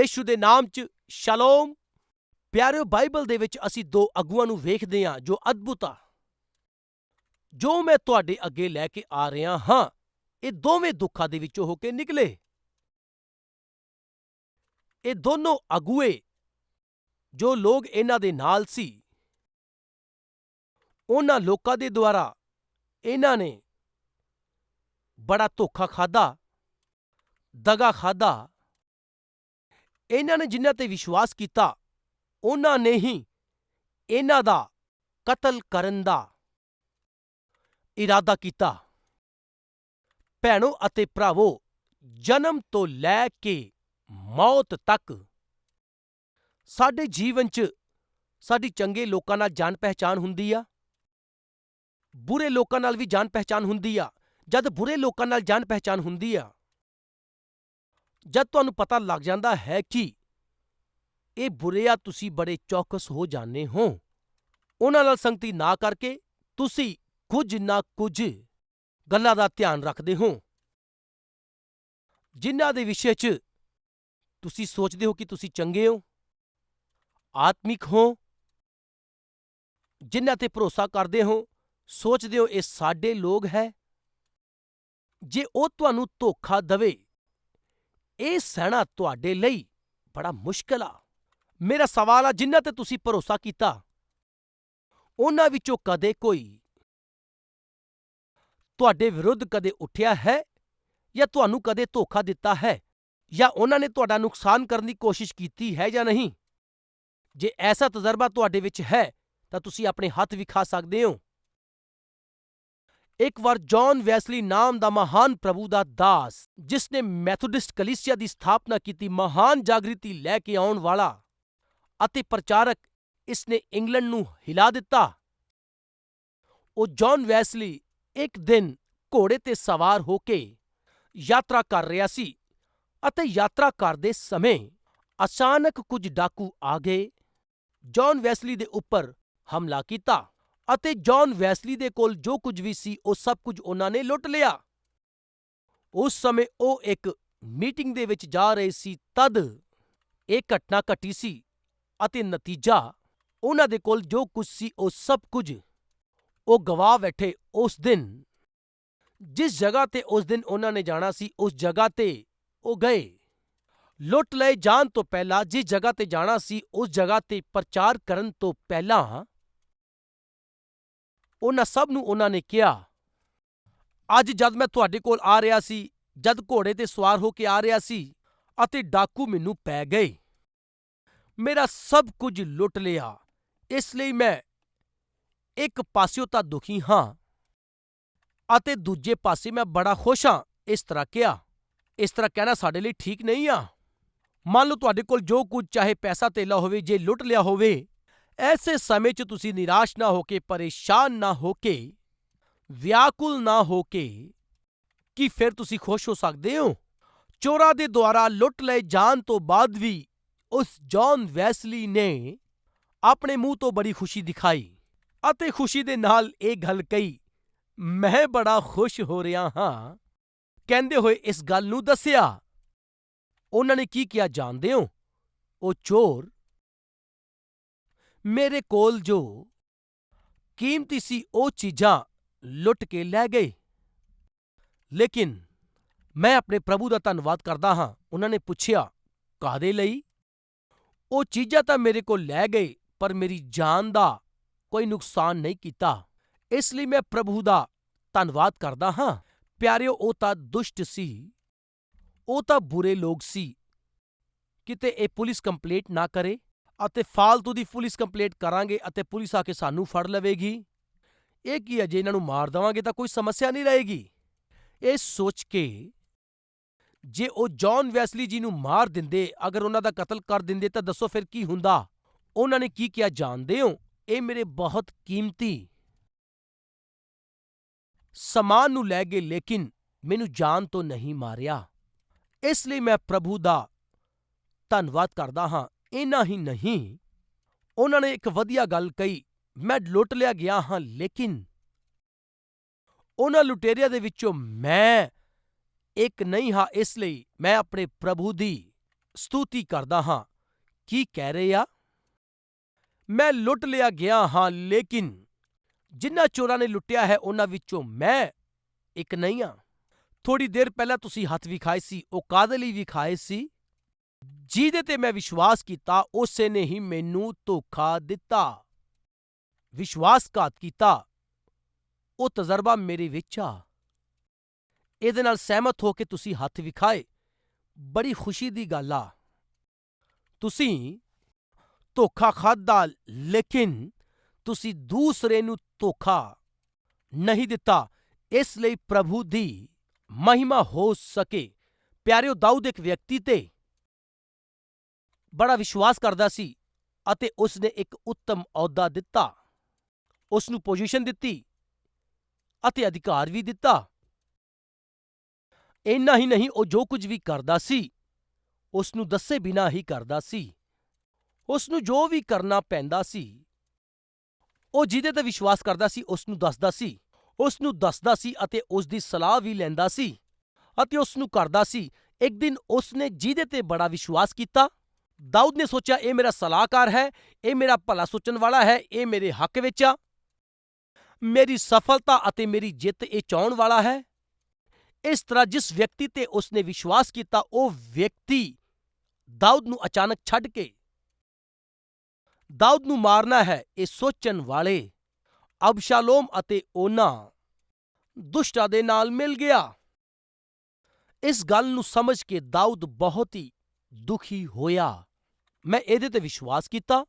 ਯੀਸ਼ੂ ਦੇ ਨਾਮ 'ਚ ਸ਼ਾਲੋਮ। ਪਿਆਰਿਓ, ਬਾਈਬਲ ਦੇ ਵਿੱਚ ਅਸੀਂ ਦੋ ਅਗੂਆਂ ਨੂੰ ਵੇਖਦੇ ਹਾਂ ਜੋ ਅਦਭੁਤ ਆ। ਜੋ ਮੈਂ ਤੁਹਾਡੇ ਅੱਗੇ ਲੈ ਕੇ ਆ ਰਿਹਾ ਹਾਂ, ਇਹ ਦੋਵੇਂ ਦੁੱਖਾਂ ਦੇ ਵਿੱਚੋਂ ਹੋ ਕੇ ਨਿਕਲੇ। ਇਹ ਦੋਨੋਂ ਅਗੂਏ ਜੋ ਲੋਕ ਇਹਨਾਂ ਦੇ ਨਾਲ ਸੀ, ਉਹਨਾਂ ਲੋਕਾਂ ਦੇ ਦੁਆਰਾ ਇਹਨਾਂ ਨੇ ਬੜਾ ਧੋਖਾ ਖਾਦਾ ਦਗਾ ਖਾਦਾ ਇਹਨਾਂ ਨੇ ਜਿਨ੍ਹਾਂ ਤੇ ਵਿਸ਼ਵਾਸ ਕੀਤਾ, ਉਹਨਾਂ ਨੇ ਹੀ ਇਹਨਾਂ ਦਾ ਕਤਲ ਕਰਨ ਦਾ ਇਰਾਦਾ ਕੀਤਾ। ਭੈਣੋ ਅਤੇ ਭਰਾਵੋ, ਜਨਮ ਤੋਂ ਲੈ ਕੇ ਮੌਤ ਤੱਕ ਸਾਡੇ ਜੀਵਨ 'ਚ ਸਾਡੀ ਚੰਗੇ ਲੋਕਾਂ ਨਾਲ ਜਾਣ ਪਹਿਚਾਣ ਹੁੰਦੀ ਆ, ਬੁਰੇ ਲੋਕਾਂ ਨਾਲ ਵੀ ਜਾਣ ਪਹਿਚਾਣ ਹੁੰਦੀ ਆ, ਜਦ ਬੁਰੇ ਲੋਕਾਂ ਨਾਲ ਜਾਣ ਪਹਿਚਾਣ ਹੁੰਦੀ ਆ। ਜਦ ਤੁਹਾਨੂੰ ਪਤਾ ਲੱਗ ਜਾਂਦਾ ਹੈ ਕਿ ਇਹ ਬੁਰੇ ਆ, ਤੁਸੀਂ ਬੜੇ ਚੌਕਸ ਹੋ ਜਾਂਦੇ ਹੋ। ਉਹਨਾਂ ਨਾਲ ਸੰਗਤੀ ਨਾ ਕਰਕੇ ਤੁਸੀਂ ਕੁਝ ਨਾ ਕੁਝ ਗੱਲਾਂ ਦਾ ਧਿਆਨ ਰੱਖਦੇ ਹੋ। ਜਿਨ੍ਹਾਂ ਦੇ ਵਿਸ਼ੇ 'ਚ ਤੁਸੀਂ ਸੋਚਦੇ ਹੋ ਕਿ ਤੁਸੀਂ ਚੰਗੇ ਹੋ, ਆਤਮਿਕ ਹੋ, ਜਿਨ੍ਹਾਂ ਤੇ ਭਰੋਸਾ ਕਰਦੇ ਹੋ, ਸੋਚਦੇ ਹੋ ਇਹ ਸਾਡੇ ਲੋਕ ਹੈ। ਜੇ ਉਹ ਤੁਹਾਨੂੰ ਧੋਖਾ ਦਵੇ ਇਹ ਸਹਿਣਾ ਤੁਹਾਡੇ ਲਈ ਬੜਾ ਮੁਸ਼ਕਲ ਆ। ਮੇਰਾ ਸਵਾਲ ਆ ਜਿਨ੍ਹਾਂ ਤੇ ਤੁਸੀਂ ਭਰੋਸਾ ਕੀਤਾ। ਉਹਨਾਂ ਵਿੱਚੋਂ ਕਦੇ ਕੋਈ ਤੁਹਾਡੇ ਵਿਰੁੱਧ ਕਦੇ ਉੱਠਿਆ ਹੈ? ਜਾਂ ਤੁਹਾਨੂੰ ਕਦੇ ਧੋਖਾ ਦਿੱਤਾ ਹੈ? ਜਾਂ ਉਹਨਾਂ ਨੇ ਤੁਹਾਡਾ ਨੁਕਸਾਨ ਕਰਨ ਦੀ ਕੋਸ਼ਿਸ਼ ਕੀਤੀ ਹੈ ਜਾਂ ਨਹੀਂ? ਜੇ ਐਸਾ ਤਜਰਬਾ ਤੁਹਾਡੇ ਵਿੱਚ ਹੈ, ਤਾਂ ਤੁਸੀਂ ਆਪਣੇ ਹੱਥ ਵਿਖਾ ਸਕਦੇ ਹੋ। ਇੱਕ ਵਾਰ ਜੌਨ ਵੈਸਲੀ ਨਾਮ ਦਾ ਮਹਾਨ ਪ੍ਰਭੂ ਦਾ ਦਾਸ, ਜਿਸ ਨੇ ਮੈਥੋਡਿਸਟ ਕਲੀਸਿਆ ਦੀ ਸਥਾਪਨਾ ਕੀਤੀ, ਮਹਾਨ ਜਾਗ੍ਰਿਤੀ ਲੈ ਕੇ ਆਉਣ ਵਾਲਾ ਅਤੇ ਪ੍ਰਚਾਰਕ ਇਸ ਨੇ ਇੰਗਲੈਂਡ ਨੂੰ ਹਿਲਾ ਦਿੱਤਾ। ਉਹ ਜੌਨ ਵੈਸਲੀ ਇੱਕ ਦਿਨ ਘੋੜੇ ਤੇ ਸਵਾਰ ਹੋ ਕੇ ਯਾਤਰਾ ਕਰ ਰਿਹਾ ਸੀ ਅਤੇ ਯਾਤਰਾ ਕਰਦੇ ਸਮੇਂ ਅਚਾਨਕ ਕੁਝ ਡਾਕੂ ਆ ਗਏ। ਜੌਨ ਵੈਸਲੀ ਦੇ ਉੱਪਰ ਹਮਲਾ ਕੀਤਾ। ਅਤੇ ਜੌਨ ਵੈਸਲੀ ਦੇ ਕੋਲ ਜੋ ਕੁਝ ਵੀ ਸੀ, ਉਹ ਸਭ ਕੁਝ ਉਹਨਾਂ ਨੇ ਲੁੱਟ ਲਿਆ। ਉਸ ਸਮੇਂ ਉਹ ਇੱਕ ਮੀਟਿੰਗ ਦੇ ਵਿੱਚ ਜਾ ਰਹੇ ਸੀ, ਤਦ ਇਹ ਘਟਨਾ ਘਟੀ ਸੀ ਅਤੇ ਨਤੀਜਾ ਉਹਨਾਂ ਦੇ ਕੋਲ ਜੋ ਕੁਝ ਸੀ, ਉਹ ਸਭ ਕੁਝ ਉਹ ਗਵਾ ਬੈਠੇ ਉਸ ਦਿਨ, ਜਿਸ ਜਗ੍ਹਾ ਤੇ ਉਸ ਦਿਨ ਉਹਨਾਂ ਨੇ ਜਾਣਾ ਸੀ, ਉਸ ਜਗ੍ਹਾ ਤੇ ਉਹ ਗਏ। ਲੁੱਟ ਲਏ ਜਾਣ ਤੋਂ ਪਹਿਲਾਂ, ਜਿਸ ਜਗ੍ਹਾ ਤੇ ਜਾਣਾ ਸੀ, ਉਸ ਜਗ੍ਹਾ ਤੇ ਪ੍ਰਚਾਰ ਕਰਨ ਤੋਂ ਪਹਿਲਾਂ ਉਹਨਾਂ ਸਭ ਨੂੰ ਉਹਨਾਂ ਨੇ ਕਿਹਾ, ਅੱਜ ਜਦ ਮੈਂ ਤੁਹਾਡੇ ਕੋਲ ਆ ਰਿਹਾ ਸੀ, ਜਦ ਘੋੜੇ ਤੇ ਸਵਾਰ ਹੋ ਕੇ ਆ ਰਿਹਾ ਸੀ ਅਤੇ ਡਾਕੂ ਮੈਨੂੰ ਪੈ ਗਏ, ਮੇਰਾ ਸਭ ਕੁਝ ਲੁੱਟ ਲਿਆ। ਇਸ ਲਈ ਮੈਂ ਇੱਕ ਪਾਸਿਓਂ ਤਾਂ ਦੁਖੀ ਹਾਂ ਅਤੇ ਦੂਜੇ ਪਾਸੇ ਮੈਂ ਬੜਾ ਖੁਸ਼ ਹਾਂ, ਇਸ ਤਰ੍ਹਾਂ ਕਿਹਾ। ਇਸ ਤਰ੍ਹਾਂ ਕਹਿਣਾ ਸਾਡੇ ਲਈ ਠੀਕ ਨਹੀਂ ਆ। ਮੰਨ ਲਓ ਤੁਹਾਡੇ ਕੋਲ ਜੋ ਕੁਝ ਚਾਹੇ ਪੈਸਾ ਧੇਲਾ ਹੋਵੇ, ਜੇ ਲੁੱਟ ਲਿਆ ਹੋਵੇ ਐਸੇ ਸਮੇਂ 'ਚ ਤੁਸੀਂ ਨਿਰਾਸ਼ ਨਾ ਹੋ ਕੇ ਪਰੇਸ਼ਾਨ ਨਾ ਹੋ ਕੇ ਵਿਆਕੁਲ ਨਾ ਹੋ ਕੇ ਕੀ ਫਿਰ ਤੁਸੀਂ ਖੁਸ਼ ਹੋ ਸਕਦੇ ਹੋ ਚੋਰਾਂ ਦੇ ਦੁਆਰਾ ਲੁੱਟ ਲਏ ਜਾਣ ਤੋਂ ਬਾਅਦ ਵੀ ਉਸ ਜੌਨ ਵੈਸਲੀ ਨੇ ਆਪਣੇ ਮੂੰਹ ਤੋਂ ਬੜੀ ਖੁਸ਼ੀ ਦਿਖਾਈ ਅਤੇ ਖੁਸ਼ੀ ਦੇ ਨਾਲ ਇਹ ਗੱਲ ਕਹੀ ਮੈਂ ਬੜਾ ਖੁਸ਼ ਹੋ ਰਿਹਾ ਹਾਂ ਕਹਿੰਦੇ ਹੋਏ ਇਸ ਗੱਲ ਨੂੰ ਦੱਸਿਆ ਉਹਨਾਂ ਨੇ ਕੀ ਕਿਹਾ ਜਾਣਦੇ ਹੋ ਉਹ ਚੋਰ ਮੇਰੇ ਕੋਲ ਜੋ ਕੀਮਤੀ ਸੀ, ਉਹ ਚੀਜ਼ਾਂ ਲੁੱਟ ਕੇ ਲੈ ਗਏ। ਲੇਕਿਨ ਮੈਂ ਆਪਣੇ ਪ੍ਰਭੂ ਦਾ ਧੰਨਵਾਦ ਕਰਦਾ ਹਾਂ। ਉਹਨਾਂ ਨੇ ਪੁੱਛਿਆ, ਕਾਹਦੇ ਲਈ? ਉਹ ਚੀਜ਼ਾਂ ਤਾਂ ਮੇਰੇ ਕੋਲ ਲੈ ਗਏ, ਪਰ ਮੇਰੀ ਜਾਨ ਦਾ ਕੋਈ ਨੁਕਸਾਨ ਨਹੀਂ ਕੀਤਾ। ਇਸ ਲਈ ਮੈਂ ਪ੍ਰਭੂ ਦਾ ਧੰਨਵਾਦ ਕਰਦਾ ਹਾਂ। ਪਿਆਰਿਓ, ਉਹ ਤਾਂ ਦੁਸ਼ਟ ਸੀ। ਉਹ ਤਾਂ ਬੁਰੇ ਲੋਕ ਸੀ। ਕਿਤੇ ਇਹ ਪੁਲਿਸ ਕੰਪਲੇਂਟ ਨਾ ਕਰੇ? ਅਤੇ ਫਾਲਤੂ ਦੀ ਪੁਲਿਸ ਕੰਪਲੇਂਟ ਕਰਾਂਗੇ ਅਤੇ ਪੁਲਿਸ ਆ ਕੇ ਸਾਨੂੰ ਫੜ ਲਵੇਗੀ। ਇਹ ਕੀ ਅਜੇ ਇਹਨਾਂ ਨੂੰ ਮਾਰ ਦਵਾਂਗੇ ਤਾਂ ਕੋਈ ਸਮੱਸਿਆ ਨਹੀਂ ਰਹੇਗੀ। ਇਹ ਸੋਚ ਕੇ ਜੇ ਉਹ ਜੌਨ ਵੈਸਲੀ ਜੀ ਨੂੰ ਮਾਰ ਦਿੰਦੇ, ਅਗਰ ਉਹਨਾਂ ਦਾ ਕਤਲ ਕਰ ਦਿੰਦੇ ਤਾਂ ਦੱਸੋ ਫਿਰ ਕੀ ਹੁੰਦਾ? ਉਹਨਾਂ ਨੇ ਕੀ ਕਿਹਾ ਜਾਣਦੇ ਹੋ? ਇਹ ਮੇਰੇ ਬਹੁਤ ਕੀਮਤੀ ਸਮਾਨ ਨੂੰ ਲੈ ਗਏ, ਲੇਕਿਨ ਮੈਨੂੰ ਜਾਨ ਤੋਂ ਨਹੀਂ ਮਾਰਿਆ। ਇਸ ਲਈ ਮੈਂ ਪ੍ਰਭੂ ਦਾ ਧੰਨਵਾਦ ਕਰਦਾ ਹਾਂ। ਇੰਨਾ ਹੀ ਨਹੀਂ, ਉਹਨਾਂ ਨੇ ਇੱਕ ਵਧੀਆ ਗੱਲ ਕਹੀ, ਮੈਂ ਲੁੱਟ ਲਿਆ ਗਿਆ ਹਾਂ ਲੇਕਿਨ ਉਹਨਾਂ ਲੁਟੇਰਿਆਂ ਦੇ ਵਿੱਚੋਂ ਮੈਂ ਇੱਕ ਨਹੀਂ ਹਾਂ, ਇਸ ਲਈ ਮੈਂ ਆਪਣੇ ਪ੍ਰਭੂ ਦੀ ਸਤੂਤੀ ਕਰਦਾ ਹਾਂ। ਕੀ ਕਹਿ ਰਹੇ ਆ? ਮੈਂ ਲੁੱਟ ਲਿਆ ਗਿਆ ਹਾਂ ਲੇਕਿਨ ਜਿਨ੍ਹਾਂ ਚੋਰਾਂ ਨੇ ਲੁੱਟਿਆ ਹੈ, ਉਹਨਾਂ ਵਿੱਚੋਂ ਮੈਂ ਇੱਕ ਨਹੀਂ ਹਾਂ। ਥੋੜ੍ਹੀ ਦੇਰ ਪਹਿਲਾਂ ਤੁਸੀਂ ਹੱਥ ਵਿਖਾਏ ਸੀ ਉਹ ਕਾਦੇ ਲਈ ਵਿਖਾਏ ਸੀ। ਜਿਹਦੇ ਤੇ ਮੈਂ ਵਿਸ਼ਵਾਸ ਕੀਤਾ, ਉਸੇ ਨੇ ਹੀ ਮੈਨੂੰ ਧੋਖਾ ਦਿੱਤਾ। ਵਿਸ਼ਵਾਸਘਾਤ ਕੀਤਾ। ਉਹ ਤਜਰਬਾ ਮੇਰੇ ਵਿੱਚ ਆ। ਇਹਦੇ ਨਾਲ ਸਹਿਮਤ ਹੋ ਕੇ ਤੁਸੀਂ ਹੱਥ ਵਿਖਾਏ। ਬੜੀ ਖੁਸ਼ੀ ਦੀ ਗੱਲ ਆ। ਤੁਸੀਂ ਧੋਖਾ ਖਾਦਾ ਲੇਕਿਨ ਤੁਸੀਂ ਦੂਸਰੇ ਨੂੰ ਧੋਖਾ ਨਹੀਂ ਦਿੱਤਾ। ਇਸ ਲਈ ਪ੍ਰਭੂ ਦੀ ਮਹਿਮਾ ਹੋ ਸਕੇ। ਪਿਆਰਿਓ, ਦਾਊਦ ਇੱਕ ਵਿਅਕਤੀ ਤੇ ਬੜਾ ਵਿਸ਼ਵਾਸ ਕਰਦਾ ਸੀ ਅਤੇ ਉਸ ਨੇ ਇੱਕ ਉੱਤਮ ਅਹੁਦਾ ਦਿੱਤਾ। ਉਸ ਨੂੰ ਪੋਜੀਸ਼ਨ ਦਿੱਤੀ ਅਤੇ ਅਧਿਕਾਰ ਵੀ ਦਿੱਤਾ। ਇੰਨਾ ਹੀ ਨਹੀਂ, ਉਹ ਜੋ ਕੁਝ ਵੀ ਕਰਦਾ ਸੀ ਉਸ ਨੂੰ ਦੱਸੇ ਬਿਨਾ ਹੀ ਕਰਦਾ ਸੀ। ਉਸ ਨੂੰ ਜੋ ਵੀ ਕਰਨਾ ਪੈਂਦਾ ਸੀ, ਉਹ ਜਿਹਦੇ ਤੇ ਵਿਸ਼ਵਾਸ ਕਰਦਾ ਸੀ ਉਸ ਨੂੰ ਦੱਸਦਾ ਸੀ। ਉਸ ਨੂੰ ਦੱਸਦਾ ਸੀ ਅਤੇ ਉਸ ਦੀ ਸਲਾਹ ਵੀ ਲੈਂਦਾ ਸੀ ਅਤੇ ਉਸ ਨੂੰ ਕਰਦਾ ਸੀ। ਇੱਕ ਦਿਨ ਉਸ ਨੇ ਜਿਹਦੇ ਤੇ ਬੜਾ ਵਿਸ਼ਵਾਸ ਕੀਤਾ ਦਾਊਦ ਨੇ ਸੋਚਿਆ, ਇਹ ਮੇਰਾ ਸਲਾਹਕਾਰ ਹੈ, ਇਹ ਮੇਰਾ ਭਲਾ ਸੋਚਣ ਵਾਲਾ ਹੈ, ਇਹ ਮੇਰੇ ਹੱਕ ਵਿੱਚ ਆ। ਮੇਰੀ ਸਫਲਤਾ ਅਤੇ ਮੇਰੀ ਜਿੱਤ ਇਹ ਚਾਹੁਣ ਵਾਲਾ ਹੈ। ਇਸ ਤਰ੍ਹਾਂ ਜਿਸ ਵਿਅਕਤੀ ਤੇ ਉਸਨੇ ਵਿਸ਼ਵਾਸ ਕੀਤਾ, ਉਹ ਵਿਅਕਤੀ ਦਾਊਦ ਨੂੰ ਅਚਾਨਕ ਛੱਡ ਕੇ ਦਾਊਦ ਨੂੰ ਮਾਰਨਾ ਹੈ, ਇਹ ਸੋਚਣ ਵਾਲੇ ਅਬਸ਼ਾਲੋਮ ਅਤੇ ਉਹਨਾਂ ਦੁਸ਼ਟਾਂ ਦੇ ਨਾਲ ਮਿਲ ਗਿਆ। ਇਸ ਗੱਲ ਨੂੰ ਸਮਝ ਕੇ ਦਾਊਦ ਬਹੁਤ ਹੀ ਦੁਖੀ ਹੋਇਆ। ਮੈਂ ਇਹਦੇ ਤੇ ਵਿਸ਼ਵਾਸ ਕੀਤਾ।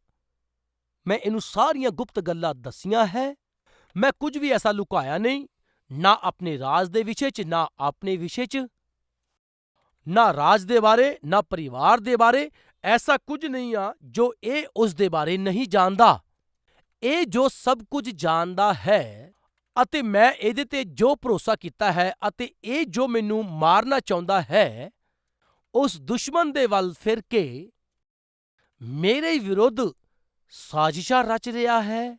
ਮੈਂ ਇਹਨੂੰ ਸਾਰੀਆਂ ਗੁਪਤ ਗੱਲਾਂ ਦੱਸੀਆਂ ਹੈ। ਮੈਂ ਕੁਝ ਵੀ ਐਸਾ ਲੁਕਾਇਆ ਨਹੀਂ, ਨਾ ਆਪਣੇ ਰਾਜ ਦੇ ਵਿਸ਼ੇ 'ਚ, ਨਾ ਆਪਣੇ ਵਿਸ਼ੇ 'ਚ। ਨਾ ਰਾਜ ਦੇ ਬਾਰੇ, ਨਾ ਪਰਿਵਾਰ ਦੇ ਬਾਰੇ, ਐਸਾ ਕੁਝ ਨਹੀਂ ਆ ਜੋ ਇਹ ਉਸ ਦੇ ਬਾਰੇ ਨਹੀਂ ਜਾਣਦਾ। ਇਹ ਜੋ ਸਭ ਕੁਝ ਜਾਣਦਾ ਹੈ ਅਤੇ ਮੈਂ ਇਹਦੇ ਤੇ ਜੋ ਭਰੋਸਾ ਕੀਤਾ ਹੈ ਅਤੇ ਇਹ ਜੋ ਮੈਨੂੰ ਮਾਰਨਾ ਚਾਹੁੰਦਾ ਹੈ, ਉਸ ਦੁਸ਼ਮਣ ਦੇ ਵੱਲ ਫਿਰ ਕੇ ਮੇਰੇ ਵਿਰੁੱਧ ਸਾਜ਼ਿਸ਼ਾਂ ਰਚ ਰਿਹਾ ਹੈ।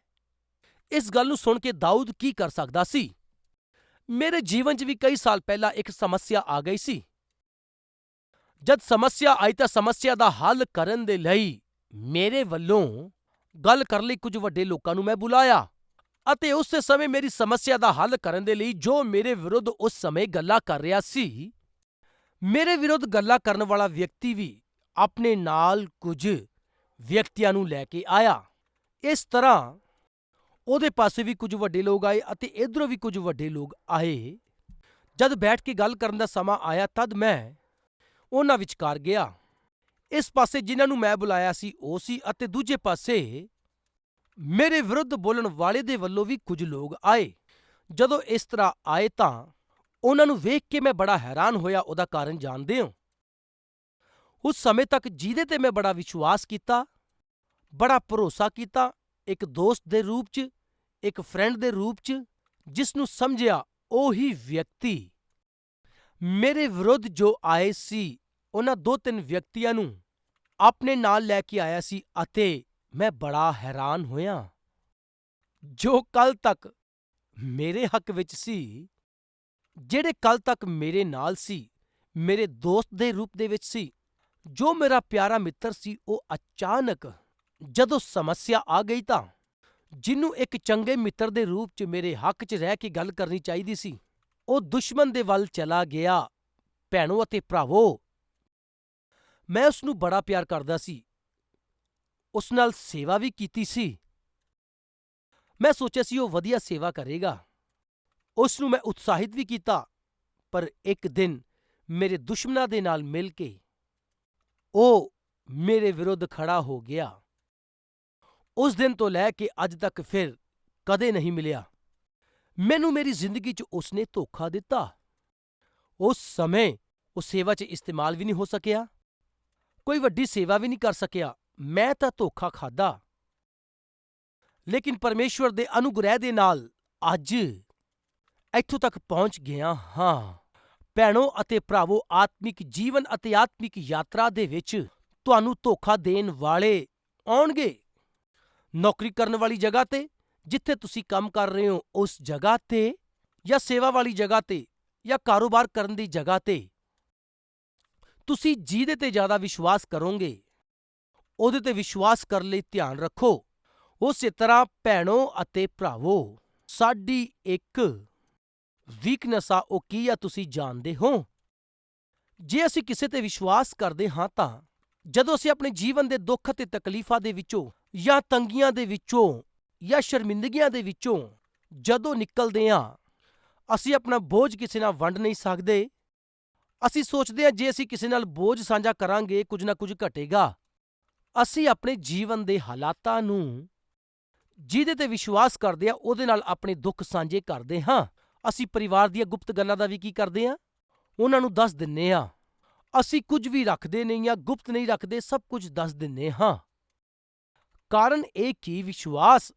ਇਸ ਗੱਲ ਨੂੰ ਸੁਣ ਕੇ ਦਾਊਦ ਕੀ ਕਰ ਸਕਦਾ ਸੀ? ਮੇਰੇ ਜੀਵਨ 'ਚ ਵੀ ਕਈ ਸਾਲ ਪਹਿਲਾਂ ਇੱਕ ਸਮੱਸਿਆ ਆ ਗਈ ਸੀ। ਜਦ ਸਮੱਸਿਆ ਆਈ ਤਾਂ ਸਮੱਸਿਆ ਦਾ ਹੱਲ ਕਰਨ ਦੇ ਲਈ ਮੇਰੇ ਵੱਲੋਂ ਗੱਲ ਕਰਨ ਲਈ ਕੁਝ ਵੱਡੇ ਲੋਕਾਂ ਨੂੰ ਮੈਂ ਬੁਲਾਇਆ ਅਤੇ ਉਸੇ ਸਮੇਂ ਮੇਰੀ ਸਮੱਸਿਆ ਦਾ ਹੱਲ ਕਰਨ ਦੇ ਲਈ ਜੋ ਮੇਰੇ ਵਿਰੁੱਧ ਉਸ ਸਮੇਂ ਗੱਲਾਂ ਕਰ ਰਿਹਾ ਸੀ, ਮੇਰੇ ਵਿਰੁੱਧ ਗੱਲਾਂ ਕਰਨ ਵਾਲਾ ਵਿਅਕਤੀ ਵੀ ਆਪਣੇ ਨਾਲ ਕੁਝ ਵਿਅਕਤੀਆਂ ਨੂੰ ਲੈ ਕੇ ਆਇਆ। ਇਸ ਤਰ੍ਹਾਂ ਉਹਦੇ ਪਾਸੇ ਵੀ ਕੁਝ ਵੱਡੇ ਲੋਕ ਆਏ ਅਤੇ ਇਧਰੋਂ ਵੀ ਕੁਝ ਵੱਡੇ ਲੋਕ ਆਏ। ਜਦ ਬੈਠ ਕੇ ਗੱਲ ਕਰਨ ਦਾ ਸਮਾਂ ਆਇਆ ਤਦ ਮੈਂ ਉਹਨਾਂ ਵਿਚਕਾਰ ਗਿਆ। ਇਸ ਪਾਸੇ ਜਿਨ੍ਹਾਂ ਨੂੰ ਮੈਂ ਬੁਲਾਇਆ ਸੀ, ਉਹ ਸੀ ਅਤੇ ਦੂਜੇ ਪਾਸੇ ਮੇਰੇ ਵਿਰੁੱਧ ਬੋਲਣ ਵਾਲੇ ਦੇ ਵੱਲੋਂ ਵੀ ਕੁਝ ਲੋਕ ਆਏ। ਜਦੋਂ ਇਸ ਤਰ੍ਹਾਂ ਆਏ ਤਾਂ ਉਹਨਾਂ ਨੂੰ ਵੇਖ ਕੇ ਮੈਂ ਬੜਾ ਹੈਰਾਨ ਹੋਇਆ, ਉਹਦਾ ਕਾਰਨ ਜਾਣਦੇ ਹੋ। ਉਸ ਸਮੇਂ ਤੱਕ ਜਿਹਦੇ ਤੇ ਮੈਂ ਬੜਾ ਵਿਸ਼ਵਾਸ ਕੀਤਾ ਬੜਾ ਭਰੋਸਾ ਕੀਤਾ, ਇੱਕ ਦੋਸਤ ਦੇ ਰੂਪ 'ਚ, ਇੱਕ ਫਰੈਂਡ ਦੇ ਰੂਪ 'ਚ ਜਿਸ ਨੂੰ ਸਮਝਿਆ ਉਹੀ ਵਿਅਕਤੀ। ਮੇਰੇ ਵਿਰੁੱਧ ਜੋ ਆਏ ਸੀ, ਉਹਨਾਂ ਦੋ ਤਿੰਨ ਵਿਅਕਤੀਆਂ ਨੂੰ ਆਪਣੇ ਨਾਲ ਲੈ ਕੇ ਆਇਆ ਸੀ ਅਤੇ ਮੈਂ ਬੜਾ ਹੈਰਾਨ ਹੋਇਆ। ਜੋ ਕੱਲ ਤੱਕ ਮੇਰੇ ਹੱਕ ਵਿੱਚ ਸੀ, ਜਿਹੜੇ ਕੱਲ ਤੱਕ ਮੇਰੇ ਨਾਲ ਸੀ, ਮੇਰੇ ਦੋਸਤ ਦੇ ਰੂਪ ਦੇ ਵਿੱਚ ਸੀ, ਜੋ ਮੇਰਾ ਪਿਆਰਾ ਮਿੱਤਰ ਸੀ, ਉਹ ਅਚਾਨਕ ਜਦੋਂ ਸਮੱਸਿਆ ਆ ਗਈ ਤਾਂ ਜਿਹਨੂੰ ਇੱਕ ਚੰਗੇ ਮਿੱਤਰ ਦੇ ਰੂਪ 'ਚ ਮੇਰੇ ਹੱਕ 'ਚ ਰਹਿ ਕੇ ਗੱਲ ਕਰਨੀ ਚਾਹੀਦੀ ਸੀ, ਉਹ ਦੁਸ਼ਮਣ ਦੇ ਵੱਲ ਚਲਾ ਗਿਆ, ਭੈਣੋ ਅਤੇ ਭਰਾਵੋ। ਮੈਂ ਉਸ ਨੂੰ ਬੜਾ ਪਿਆਰ ਕਰਦਾ ਸੀ। ਉਸ ਨਾਲ ਸੇਵਾ ਵੀ ਕੀਤੀ ਸੀ। ਮੈਂ ਸੋਚਿਆ ਸੀ ਉਹ ਵਧੀਆ ਸੇਵਾ ਕਰੇਗਾ। ਉਸ ਨੂੰ ਮੈਂ ਉਤਸ਼ਾਹਿਤ ਵੀ ਕੀਤਾ, ਪਰ ਇੱਕ ਦਿਨ ਮੇਰੇ ਦੁਸ਼ਮਣਾਂ ਦੇ ਨਾਲ ਮਿਲ ਕੇ ਉਹ ਮੇਰੇ ਵਿਰੁੱਧ ਖੜ੍ਹਾ ਹੋ ਗਿਆ। ਉਸ ਦਿਨ ਤੋਂ ਲੈ ਕੇ ਅੱਜ ਤੱਕ ਫਿਰ ਕਦੇ ਨਹੀਂ ਮਿਲਿਆ। ਮੈਨੂੰ ਮੇਰੀ ਜ਼ਿੰਦਗੀ 'ਚ ਉਸਨੇ ਧੋਖਾ ਦਿੱਤਾ। ਉਸ ਸਮੇਂ ਉਹ ਸੇਵਾ 'ਚ ਇਸਤੇਮਾਲ ਵੀ ਨਹੀਂ ਹੋ ਸਕਿਆ। ਕੋਈ ਵੱਡੀ ਸੇਵਾ ਵੀ ਨਹੀਂ ਕਰ ਸਕਿਆ। ਮੈਂ ਤਾਂ ਧੋਖਾ ਖਾਦਾ ਲੇਕਿਨ ਪਰਮੇਸ਼ਵਰ ਦੇ ਅਨੁਗ੍ਰਹਿ ਦੇ ਨਾਲ ਅੱਜ ਇੱਥੋਂ ਤੱਕ ਪਹੁੰਚ ਗਿਆ ਹਾਂ। ਭੈਣੋ ਅਤੇ ਭਰਾਵੋ, ਆਤਮਿਕ ਜੀਵਨ ਅਤੇ ਆਤਮਿਕ ਯਾਤਰਾ ਦੇ ਵਿੱਚ ਤੁਹਾਨੂੰ ਧੋਖਾ ਦੇਣ ਵਾਲੇ ਆਉਣਗੇ। ਨੌਕਰੀ ਕਰਨ ਵਾਲੀ ਜਗ੍ਹਾ ਤੇ, ਜਿੱਥੇ ਤੁਸੀਂ ਕੰਮ ਕਰ ਰਹੇ ਹੋ ਉਸ ਜਗ੍ਹਾ ਤੇ ਜਾਂ ਸੇਵਾ ਵਾਲੀ ਜਗ੍ਹਾ ਤੇ ਜਾਂ ਕਾਰੋਬਾਰ ਕਰਨ ਦੀ ਜਗ੍ਹਾ ਤੇ, ਤੁਸੀਂ ਜਿਹਦੇ ਤੇ ਜ਼ਿਆਦਾ ਵਿਸ਼ਵਾਸ ਕਰੋਗੇ, ਉਹਦੇ ਤੇ ਵਿਸ਼ਵਾਸ ਕਰਨ ਲਈ ਧਿਆਨ ਰੱਖੋ। ਉਸੇ ਤਰ੍ਹਾਂ ਭੈਣੋ ਅਤੇ ਭਰਾਵੋ, ਸਾਡੀ ਇੱਕ ਵੀਕਨੈਸ ਆ, ਉਹ ਕੀ ਆ ਤੁਸੀਂ ਜਾਣਦੇ ਹੋ? ਜੇ ਅਸੀਂ ਕਿਸੇ ਤੇ ਵਿਸ਼ਵਾਸ ਕਰਦੇ ਹਾਂ ਤਾਂ, ਜਦੋਂ ਅਸੀਂ ਆਪਣੇ ਜੀਵਨ ਦੇ ਦੁੱਖ ਅਤੇ ਤਕਲੀਫਾਂ ਦੇ ਵਿੱਚੋਂ ਜਾਂ ਤੰਗੀਆਂ ਦੇ ਵਿੱਚੋਂ ਜਾਂ ਸ਼ਰਮਿੰਦਗੀਆਂ ਦੇ ਵਿੱਚੋਂ ਜਦੋਂ ਨਿਕਲਦੇ ਹਾਂ, ਅਸੀਂ ਆਪਣਾ ਬੋਝ ਕਿਸੇ ਨਾਲ ਵੰਡ ਨਹੀਂ ਸਕਦੇ। ਅਸੀਂ ਸੋਚਦੇ ਹਾਂ ਜੇ ਅਸੀਂ ਕਿਸੇ ਨਾਲ ਬੋਝ ਸਾਂਝਾ ਕਰਾਂਗੇ, ਕੁਝ ਨਾ ਕੁਝ ਘਟੇਗਾ। ਅਸੀਂ ਆਪਣੇ ਜੀਵਨ ਦੇ ਹਾਲਾਤਾਂ ਨੂੰ, ਜਿਹਦੇ ਤੇ ਵਿਸ਼ਵਾਸ ਕਰਦੇ ਆ ਉਹਦੇ ਨਾਲ ਆਪਣੇ ਦੁੱਖ ਸਾਂਝੇ ਕਰਦੇ ਹਾਂ। ਅਸੀਂ ਪਰਿਵਾਰ ਦੀਆਂ ਗੁਪਤ ਗੱਲਾਂ ਦਾ ਵੀ ਕੀ ਕਰਦੇ ਆ ਉਹਨਾਂ ਨੂੰ ਦੱਸ ਦਿੰਨੇ ਆ ਅਸੀਂ ਕੁਝ ਵੀ ਰੱਖਦੇ ਨਹੀਂ ਆ ਗੁਪਤ ਨਹੀਂ ਰੱਖਦੇ, ਸਭ ਕੁਝ ਦੱਸ ਦਿੰਨੇ ਹਾਂ। ਕਾਰਨ ਇਹ ਕਿ ਵਿਸ਼ਵਾਸ?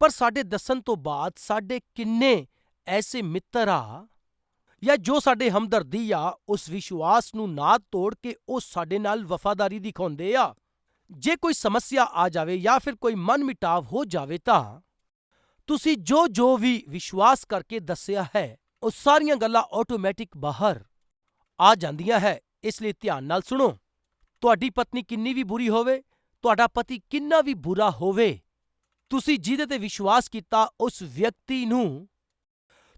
ਪਰ ਸਾਡੇ ਦੱਸਣ ਤੋਂ ਬਾਅਦ ਸਾਡੇ ਕਿੰਨੇ ਐਸੇ ਮਿੱਤਰ ਆ ਜਾਂ ਜੋ ਸਾਡੇ ਹਮਦਰਦੀ ਆ, ਉਸ ਵਿਸ਼ਵਾਸ ਨੂੰ ਨਾ ਤੋੜ ਕੇ ਉਹ ਸਾਡੇ ਨਾਲ ਵਫਾਦਾਰੀ ਦਿਖਾਉਂਦੇ ਆ। ਜੇ ਕੋਈ ਸਮੱਸਿਆ ਆ ਜਾਵੇ ਜਾਂ ਫਿਰ ਕੋਈ ਮਨਮਿਟਾਵ ਹੋ ਜਾਵੇ ਤਾਂ ਤੁਸੀਂ ਜੋ ਜੋ ਵੀ ਵਿਸ਼ਵਾਸ ਕਰਕੇ ਦੱਸਿਆ ਹੈ, ਉਹ ਸਾਰੀਆਂ ਗੱਲਾਂ ਆਟੋਮੈਟਿਕ ਬਾਹਰ ਆ ਜਾਂਦੀਆਂ ਹੈ। ਇਸ ਲਈ ਧਿਆਨ ਨਾਲ ਸੁਣੋ। ਤੁਹਾਡੀ ਪਤਨੀ ਕਿੰਨੀ ਵੀ ਬੁਰੀ ਹੋਵੇ ਤੁਹਾਡਾ ਪਤੀ ਕਿੰਨਾ ਵੀ ਬੁਰਾ ਹੋਵੇ, ਤੁਸੀਂ ਜਿਹਦੇ ਤੇ ਵਿਸ਼ਵਾਸ ਕੀਤਾ ਉਸ ਵਿਅਕਤੀ ਨੂੰ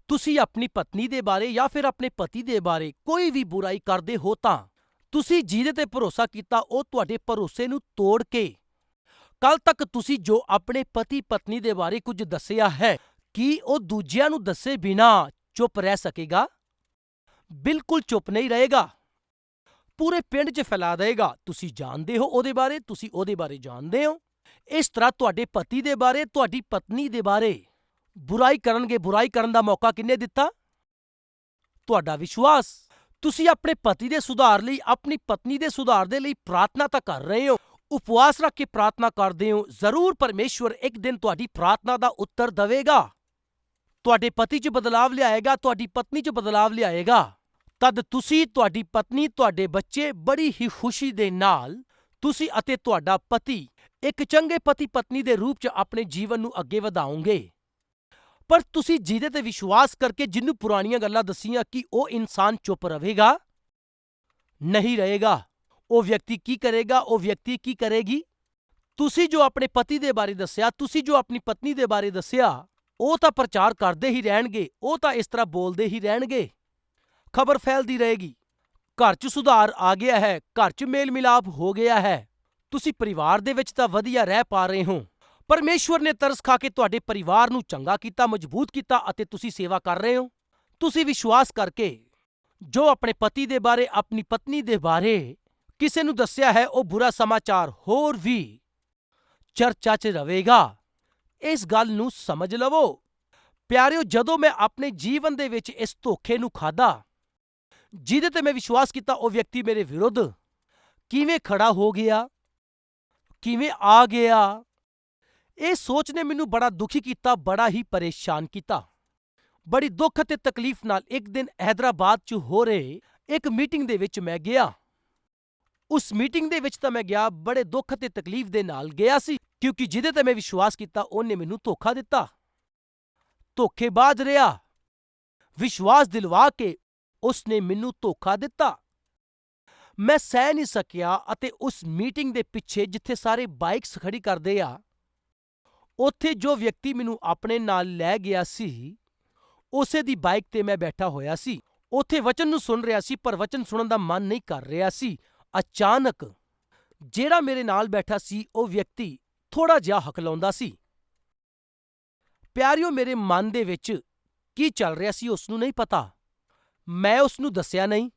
ਤੁਸੀਂ ਆਪਣੀ ਪਤਨੀ ਦੇ ਬਾਰੇ ਜਾਂ ਫਿਰ ਆਪਣੇ ਪਤੀ ਦੇ ਬਾਰੇ ਕੋਈ ਵੀ ਬੁਰਾਈ ਕਰਦੇ ਹੋ ਤਾਂ ਤੁਸੀਂ ਜਿਹਦੇ ਤੇ ਭਰੋਸਾ ਕੀਤਾ ਉਹ ਤੁਹਾਡੇ ਭਰੋਸੇ ਨੂੰ ਤੋੜ ਕੇ ਕੱਲ ਤੱਕ ਤੁਸੀਂ ਜੋ ਆਪਣੇ ਪਤੀ ਪਤਨੀ ਦੇ ਬਾਰੇ ਕੁਝ ਦੱਸਿਆ ਹੈ, ਕੀ ਉਹ ਦੂਜਿਆਂ ਨੂੰ ਦੱਸੇ ਬਿਨਾਂ ਚੁੱਪ ਰਹਿ ਸਕੇਗਾ? ਬਿਲਕੁਲ ਚੁੱਪ ਨਹੀਂ ਰਹੇਗਾ। ਪੂਰੇ ਪਿੰਡ 'ਚ ਫੈਲਾ ਦੇਗਾ ਤੁਸੀਂ ਜਾਣਦੇ ਹੋ ਉਹਦੇ ਬਾਰੇ, ਤੁਸੀਂ ਉਹਦੇ ਬਾਰੇ ਜਾਣਦੇ ਹੋ। ਇਸ ਤਰ੍ਹਾਂ ਤੁਹਾਡੇ ਪਤੀ ਦੇ ਬਾਰੇ, ਤੁਹਾਡੀ ਪਤਨੀ ਦੇ ਬਾਰੇ ਬੁਰਾਈ ਕਰਨਗੇ। ਬੁਰਾਈ ਕਰਨ ਦਾ ਮੌਕਾ ਕਿੰਨੇ ਦਿੱਤਾ? ਤੁਹਾਡਾ ਵਿਸ਼ਵਾਸ। ਤੁਸੀਂ ਆਪਣੇ ਪਤੀ ਦੇ ਸੁਧਾਰ ਲਈ, ਆਪਣੀ ਪਤਨੀ ਦੇ ਸੁਧਾਰ ਦੇ ਲਈ ਪ੍ਰਾਰਥਨਾ ਤਾਂ ਕਰ ਰਹੇ ਹੋ। ਉਪਵਾਸ ਰੱਖ ਕੇ ਪ੍ਰਾਰਥਨਾ ਕਰਦੇ ਹੋ। ਜ਼ਰੂਰ ਪਰਮੇਸ਼ਵਰ ਇੱਕ ਦਿਨ ਤੁਹਾਡੀ ਪ੍ਰਾਰਥਨਾ ਦਾ ਉੱਤਰ ਦੇਵੇਗਾ। ਤੁਹਾਡੇ ਪਤੀ 'ਚ ਬਦਲਾਵ ਲਿਆਏਗਾ, ਤੁਹਾਡੀ ਪਤਨੀ 'ਚ ਬਦਲਾਵ ਲਿਆਏਗਾ। ਤਦ ਤੁਸੀਂ ਤੁਹਾਡੀ ਪਤਨੀ, ਤੁਹਾਡੇ ਬੱਚੇ ਬੜੀ ਹੀ ਖੁਸ਼ੀ ਦੇ ਨਾਲ ਤੁਸੀਂ ਅਤੇ ਤੁਹਾਡਾ ਪਤੀ ਇੱਕ ਚੰਗੇ ਪਤੀ ਪਤਨੀ ਦੇ ਰੂਪ 'ਚ ਆਪਣੇ ਜੀਵਨ ਨੂੰ ਅੱਗੇ ਵਧਾਓਗੇ। ਪਰ ਤੁਸੀਂ ਜਿਹਦੇ ਤੇ ਵਿਸ਼ਵਾਸ ਕਰਕੇ ਜਿਹਨੂੰ ਪੁਰਾਣੀਆਂ ਗੱਲਾਂ ਦੱਸੀਆਂ ਕਿ ਉਹ ਇਨਸਾਨ ਚੁੱਪ ਰਹੇਗਾ, ਨਹੀਂ ਰਹੇਗਾ, ਉਹ ਵਿਅਕਤੀ ਕੀ ਕਰੇਗਾ, ਉਹ ਵਿਅਕਤੀ ਕੀ ਕਰੇਗੀ? ਤੁਸੀਂ ਜੋ ਆਪਣੇ ਪਤੀ ਦੇ ਬਾਰੇ ਦੱਸਿਆ, ਤੁਸੀਂ ਜੋ ਆਪਣੀ ਪਤਨੀ ਦੇ ਬਾਰੇ ਦੱਸਿਆ, ਉਹ ਤਾਂ ਪ੍ਰਚਾਰ ਕਰਦੇ ਹੀ ਰਹਿਣਗੇ, ਉਹ ਤਾਂ ਇਸ ਤਰ੍ਹਾਂ ਬੋਲਦੇ ਹੀ ਰਹਿਣਗੇ। ਖਬਰ ਫੈਲਦੀ ਰਹੇਗੀ। ਘਰ 'ਚ ਸੁਧਾਰ ਆ ਗਿਆ ਹੈ, ਘਰ 'ਚ ਮੇਲ ਮਿਲਾਪ ਹੋ ਗਿਆ ਹੈ। ਤੁਸੀਂ ਪਰਿਵਾਰ ਦੇ ਵਿੱਚ ਤਾਂ ਵਧੀਆ ਰਹਿ ਪਾ ਰਹੇ ਹੋ। ਪਰਮੇਸ਼ਵਰ ਨੇ ਤਰਸ ਖਾ ਕੇ ਤੁਹਾਡੇ ਪਰਿਵਾਰ ਨੂੰ ਚੰਗਾ ਕੀਤਾ, ਮਜ਼ਬੂਤ ਕੀਤਾ ਅਤੇ ਤੁਸੀਂ ਸੇਵਾ ਕਰ ਰਹੇ ਹੋ। ਤੁਸੀਂ ਵਿਸ਼ਵਾਸ ਕਰਕੇ ਜੋ ਆਪਣੇ ਪਤੀ ਦੇ ਬਾਰੇ, ਆਪਣੀ ਪਤਨੀ ਦੇ ਬਾਰੇ ਕਿਸੇ ਨੂੰ ਦੱਸਿਆ ਹੈ, ਉਹ ਬੁਰਾ ਸਮਾਚਾਰ ਹੋਰ ਵੀ ਚਰਚਾ 'ਚ ਰਹੇਗਾ। ਇਸ ਗੱਲ ਨੂੰ ਸਮਝ ਲਵੋ। ਪਿਆਰਿਓ, ਜਦੋਂ ਮੈਂ ਆਪਣੇ ਜੀਵਨ ਦੇ ਵਿੱਚ ਇਸ ਧੋਖੇ ਨੂੰ ਖਾਦਾ ਜਿਹਦੇ ਤੇ ਮੈਂ ਵਿਸ਼ਵਾਸ ਕੀਤਾ ਉਹ ਵਿਅਕਤੀ ਮੇਰੇ ਵਿਰੁੱਧ ਕਿਵੇਂ ਖੜਾ ਹੋ ਗਿਆ, ਕਿਵੇਂ ਆ ਗਿਆ, ਇਹ ਸੋਚ ਨੇ ਮੈਨੂੰ ਬੜਾ ਦੁਖੀ ਕੀਤਾ, ਬੜਾ ਹੀ ਪਰੇਸ਼ਾਨ ਕੀਤਾ। ਬੜੀ ਦੁੱਖ ਅਤੇ ਤਕਲੀਫ ਨਾਲ ਇੱਕ ਦਿਨ ਹੈਦਰਾਬਾਦ 'ਚ ਹੋ ਰਹੇ ਇੱਕ ਮੀਟਿੰਗ ਦੇ ਵਿੱਚ ਮੈਂ ਗਿਆ। ਉਸ ਮੀਟਿੰਗ ਦੇ ਵਿੱਚ ਤਾਂ ਮੈਂ ਗਿਆ, ਬੜੇ ਦੁੱਖ ਅਤੇ ਤਕਲੀਫ ਦੇ ਨਾਲ ਗਿਆ ਸੀ, ਕਿਉਂਕਿ ਜਿਹਦੇ ਤੇ ਮੈਂ ਵਿਸ਼ਵਾਸ ਕੀਤਾ, ਉਹਨੇ ਮੈਨੂੰ ਧੋਖਾ ਦਿੱਤਾ। ਧੋਖੇਬਾਜ਼ ਰਿਹਾ। ਵਿਸ਼ਵਾਸ ਦਿਲਵਾ ਕੇ ਉਸਨੇ ਮੈਨੂੰ ਧੋਖਾ ਦਿੱਤਾ। ਮੈਂ ਸਹਿ ਨਹੀਂ ਸਕਿਆ ਅਤੇ ਉਸ ਮੀਟਿੰਗ ਦੇ ਪਿੱਛੇ ਜਿੱਥੇ ਸਾਰੇ ਬਾਈਕਸ ਖੜੀ ਕਰਦੇ ਆ, ਉੱਥੇ ਜੋ ਵਿਅਕਤੀ ਮੈਨੂੰ ਆਪਣੇ ਨਾਲ ਲੈ ਗਿਆ ਸੀ, ਉਸੇ ਦੀ ਬਾਈਕ ਤੇ ਮੈਂ ਬੈਠਾ ਹੋਇਆ ਸੀ। ਉੱਥੇ ਵਚਨ ਨੂੰ ਸੁਣ ਰਿਹਾ ਸੀ, ਪਰ ਵਚਨ ਸੁਣਨ ਦਾ ਮਨ ਨਹੀਂ ਕਰ ਰਿਹਾ ਸੀ। ਅਚਾਨਕ ਜਿਹੜਾ ਮੇਰੇ ਨਾਲ ਬੈਠਾ ਸੀ, ਉਹ ਵਿਅਕਤੀ ਥੋੜ੍ਹਾ ਜਿਹਾ ਹਕਲਾਉਂਦਾ ਸੀ। ਪਿਆਰਿਓ, ਮੇਰੇ ਮਨ ਦੇ ਵਿੱਚ ਕੀ ਚੱਲ ਰਿਹਾ ਸੀ ਉਸ ਨੂੰ ਨਹੀਂ ਪਤਾ। ਮੈਂ ਉਸ ਨੂੰ ਦੱਸਿਆ ਨਹੀਂ।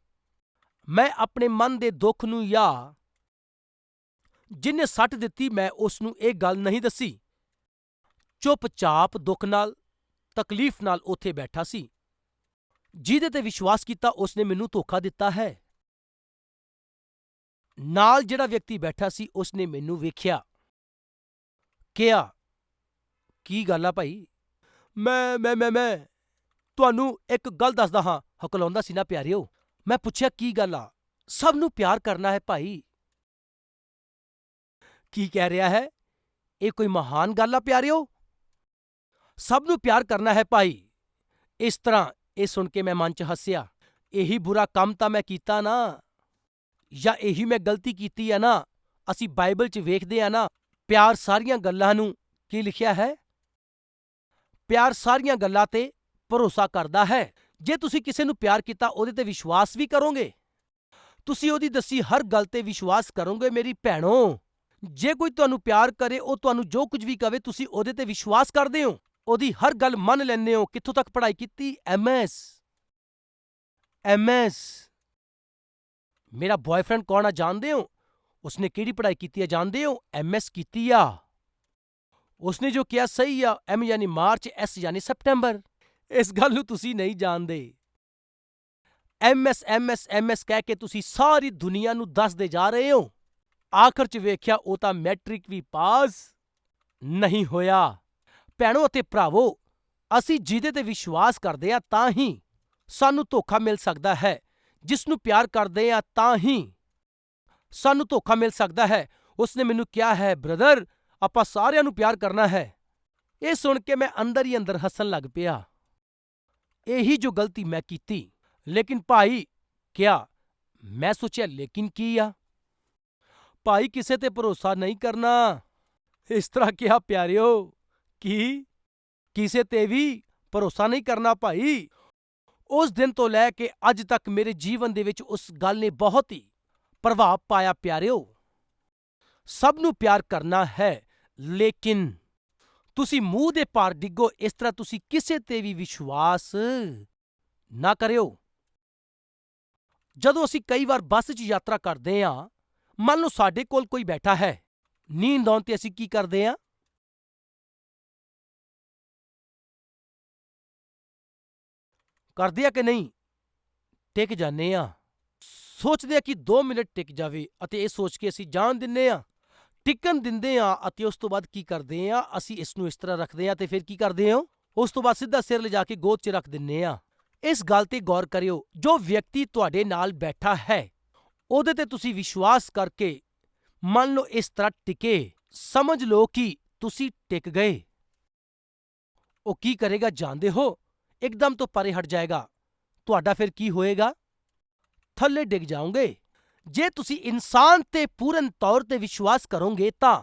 ਮੈਂ ਆਪਣੇ ਮਨ ਦੇ ਦੁੱਖ ਨੂੰ ਜਾਂ ਜਿਹਨੇ ਸੱਟ ਦਿੱਤੀ ਮੈਂ ਉਸ ਨੂੰ ਇਹ ਗੱਲ ਨਹੀਂ ਦੱਸੀ। ਚੁੱਪਚਾਪ ਦੁੱਖ ਨਾਲ, ਤਕਲੀਫ ਨਾਲ ਉੱਥੇ ਬੈਠਾ ਸੀ। ਜਿਹਦੇ ਤੇ ਵਿਸ਼ਵਾਸ ਕੀਤਾ ਉਸ ਨੇ ਮੈਨੂੰ ਧੋਖਾ ਦਿੱਤਾ ਹੈ। ਨਾਲ ਜਿਹੜਾ ਵਿਅਕਤੀ ਬੈਠਾ ਸੀ ਉਸ ਨੇ ਮੈਨੂੰ ਵੇਖਿਆ। ਕਿਹਾ, ਕੀ ਗੱਲ ਆ ਭਾਈ? ਮੈਂ ਮੈਂ ਮੈਂ ਮੈਂ ਤੁਹਾਨੂੰ ਇੱਕ ਗੱਲ ਦੱਸਦਾ ਹਾਂ, ਹਕਲਾਉਂਦਾ ਸੀ ਨਾ ਪਿਆਰਿਓ। ਮੈਂ ਪੁੱਛਿਆ, ਕੀ ਗੱਲ ਆ? ਸਭ ਨੂੰ ਪਿਆਰ ਕਰਨਾ ਹੈ ਭਾਈ। ਕੀ ਕਹਿ ਰਿਹਾ ਹੈ? ਇਹ ਕੋਈ ਮਹਾਨ ਗੱਲ ਆ ਪਿਆਰਿਓ? ਸਭ ਨੂੰ ਪਿਆਰ ਕਰਨਾ ਹੈ ਭਾਈ। ਇਸ ਤਰ੍ਹਾਂ ਇਹ ਸੁਣ ਕੇ ਮੈਂ ਮਨ 'ਚ ਹੱਸਿਆ। ਇਹੀ ਬੁਰਾ ਕੰਮ ਤਾਂ ਮੈਂ ਕੀਤਾ ਨਾ। ਜਾਂ ਇਹੀ ਮੈਂ ਗਲਤੀ ਕੀਤੀ ਆ ਨਾ। ਅਸੀਂ ਬਾਈਬਲ 'ਚ ਵੇਖਦੇ ਆ ਨਾ, ਪਿਆਰ ਸਾਰੀਆਂ ਗੱਲਾਂ ਨੂੰ ਕੀ ਲਿਖਿਆ ਹੈ? ਪਿਆਰ ਸਾਰੀਆਂ ਗੱਲਾਂ ਤੇ ਭਰੋਸਾ ਕਰਦਾ ਹੈ। ਜੇ ਤੁਸੀਂ ਕਿਸੇ ਨੂੰ ਪਿਆਰ ਕੀਤਾ, ਉਹਦੇ ਤੇ ਵਿਸ਼ਵਾਸ ਵੀ ਕਰੋਗੇ। ਤੁਸੀਂ ਉਹਦੀ ਦੱਸੀ ਹਰ ਗੱਲ ਤੇ ਵਿਸ਼ਵਾਸ ਕਰੋਗੇ, ਮੇਰੀ ਭੈਣੋ। ਜੇ ਕੋਈ ਤੁਹਾਨੂੰ ਪਿਆਰ ਕਰੇ, ਉਹ ਤੁਹਾਨੂੰ ਜੋ ਕੁਝ ਵੀ ਕਵੇ, ਤੁਸੀਂ ਉਹਦੇ ਤੇ ਵਿਸ਼ਵਾਸ ਕਰਦੇ ਹੋ। ਉਹਦੀ ਹਰ ਗੱਲ ਮੰਨ ਲੈਂਦੇ ਹੋ। ਕਿੱਥੋਂ ਤੱਕ ਪੜ੍ਹਾਈ ਕੀਤੀ? ਐਮਐਸ ਐਮਐਸ ਮੇਰਾ ਬॉयਫ੍ਰੈਂਡ ਕੌਣ ਆ ਜਾਣਦੇ ਹੋ? ਉਸਨੇ ਕਿਹੜੀ ਪੜ੍ਹਾਈ ਕੀਤੀ ਆ ਜਾਣਦੇ ਹੋ? ਐਮਐਸ ਕੀਤੀ ਆ। ਉਸਨੇ ਜੋ ਕਿਹਾ ਸਹੀ ਆ, ਐਮ ਯਾਨੀ ਮਾਰਚ, ਐਸ ਯਾਨੀ ਸਪਟੈਂਬਰ। ਇਸ ਗੱਲ ਨੂੰ ਤੁਸੀਂ ਨਹੀਂ ਜਾਣਦੇ। ਐਮਐਸ ਐਮਐਸ ਐਮਐਸ ਕਹਿ ਕੇ ਤੁਸੀਂ ਸਾਰੀ ਦੁਨੀਆ ਨੂੰ ਦੱਸਦੇ ਜਾ ਰਹੇ ਹੋ। ਆਖਰ ਚ ਵੇਖਿਆ ਉਹ ਤਾਂ ਮੈਟ੍ਰਿਕ ਵੀ ਪਾਸ ਨਹੀਂ ਹੋਇਆ। ਭੈਣੋ ਅਤੇ ਭਰਾਵੋ, ਅਸੀਂ ਜਿਹਦੇ ਤੇ ਵਿਸ਼ਵਾਸ ਕਰਦੇ ਆ ਤਾਂ ਹੀ ਸਾਨੂੰ ਧੋਖਾ ਮਿਲ ਸਕਦਾ ਹੈ। ਜਿਸ ਨੂੰ ਪਿਆਰ ਕਰਦੇ ਆ ਤਾਂ ਹੀ ਸਾਨੂੰ ਧੋਖਾ ਮਿਲ ਸਕਦਾ ਹੈ। ਉਸਨੇ ਮੈਨੂੰ ਕਿਹਾ ਹੈ, ਬ੍ਰਦਰ, ਆਪਾਂ ਸਾਰਿਆਂ ਨੂੰ ਪਿਆਰ ਕਰਨਾ ਹੈ। ਇਹ ਸੁਣ ਕੇ ਮੈਂ ਅੰਦਰ ਹੀ ਅੰਦਰ ਹੱਸਣ ਲੱਗ ਪਿਆ। ਇਹੀ ਜੋ ਗਲਤੀ ਮੈਂ ਕੀਤੀ। ਲੇਕਿਨ ਭਾਈ, ਕਿਆ? ਮੈਂ ਸੋਚਿਆ, ਲੇਕਿਨ ਕੀ ਆ? ਭਾਈ, ਕਿਸੇ ਤੇ ਭਰੋਸਾ ਨਹੀਂ ਕਰਨਾ। ਇਸ ਤਰ੍ਹਾਂ ਕਿਹਾ, ਪਿਆਰਿਓ, ਕੀ? ਕਿਸੇ ਤੇ ਵੀ ਭਰੋਸਾ ਨਹੀਂ ਕਰਨਾ ਭਾਈ। ਉਸ ਦਿਨ ਤੋਂ ਲੈ ਕੇ ਅੱਜ ਤੱਕ ਮੇਰੇ ਜੀਵਨ ਦੇ ਵਿੱਚ ਉਸ ਗੱਲ ਨੇ ਬਹੁਤ ਹੀ ਪ੍ਰਭਾਵ ਪਾਇਆ, ਪਿਆਰਿਓ। ਸਭ ਨੂੰ ਪਿਆਰ ਕਰਨਾ ਹੈ, ਲੇਕਿਨ ਤੁਸੀਂ ਮੂੰਹ ਦੇ ਭਾਰ ਡਿੱਗੋ, ਇਸ ਤਰ੍ਹਾਂ ਤੁਸੀਂ ਕਿਸੇ ਤੇ ਵੀ ਵਿਸ਼ਵਾਸ ਨਾ ਕਰਿਓ। ਜਦੋਂ ਅਸੀਂ ਕਈ ਵਾਰ ਬੱਸ 'ਚ ਯਾਤਰਾ ਕਰਦੇ ਹਾਂ ਮੰਨ ਲਓ ਸਾਡੇ ਕੋਲ ਕੋਈ ਬੈਠਾ ਹੈ, ਨੀਂਦ ਆਉਣ ਤੇ ਅਸੀਂ ਕੀ ਕਰਦੇ ਹਾਂ ਕਰਦੇ ਆ ਕਿ ਨਹੀਂ? ਟਿਕ ਜਾਂਦੇ ਹਾਂ ਸੋਚਦੇ ਹਾਂ ਕਿ 2 ਮਿੰਟ ਟਿਕ ਜਾਵੇ ਅਤੇ ਇਹ ਸੋਚ ਕੇ ਅਸੀਂ ਜਾਣ ਦਿੰਦੇ ਹਾਂ ਟਿਕਣ ਦਿੰਦੇ ਆ ਅਤੇ ਉਸ ਤੋਂ ਬਾਅਦ ਕੀ ਕਰਦੇ ਆ ਅਸੀਂ ਇਸ ਨੂੰ ਇਸ ਤਰ੍ਹਾਂ ਰੱਖਦੇ ਆ ਤੇ ਫਿਰ ਕੀ ਕਰਦੇ ਹਾਂ? ਉਸ ਤੋਂ ਬਾਅਦ ਸਿੱਧਾ ਸਿਰ ਲਿਜਾ ਕੇ ਗੋਦ 'ਚ ਰੱਖ ਦਿੰਨੇ ਆ ਇਸ ਗੱਲ ਤੇ ਗੌਰ ਕਰਿਓ, ਜੋ ਵਿਅਕਤੀ ਤੁਹਾਡੇ ਨਾਲ ਬੈਠਾ ਹੈ, ਉਹਦੇ ਤੇ ਤੁਸੀਂ ਵਿਸ਼ਵਾਸ ਕਰਕੇ ਮੰਨ ਲਓ ਇਸ ਤਰ੍ਹਾਂ ਟਿਕੇ, ਸਮਝ ਲਓ ਕਿ ਤੁਸੀਂ ਟਿਕ ਗਏ। ਉਹ ਕੀ ਕਰੇਗਾ ਜਾਣਦੇ ਹੋ? ਇੱਕਦਮ ਤੋਂ ਪਰੇ ਹਟ ਜਾਏਗਾ। ਤੁਹਾਡਾ ਫਿਰ ਕੀ ਹੋਏਗਾ? ਥੱਲੇ ਡਿੱਗ ਜਾਓਗੇ। ਜੇ ਤੁਸੀਂ ਇਨਸਾਨ ਤੇ ਪੂਰਨ ਤੌਰ ਤੇ ਵਿਸ਼ਵਾਸ ਕਰੋਗੇ ਤਾਂ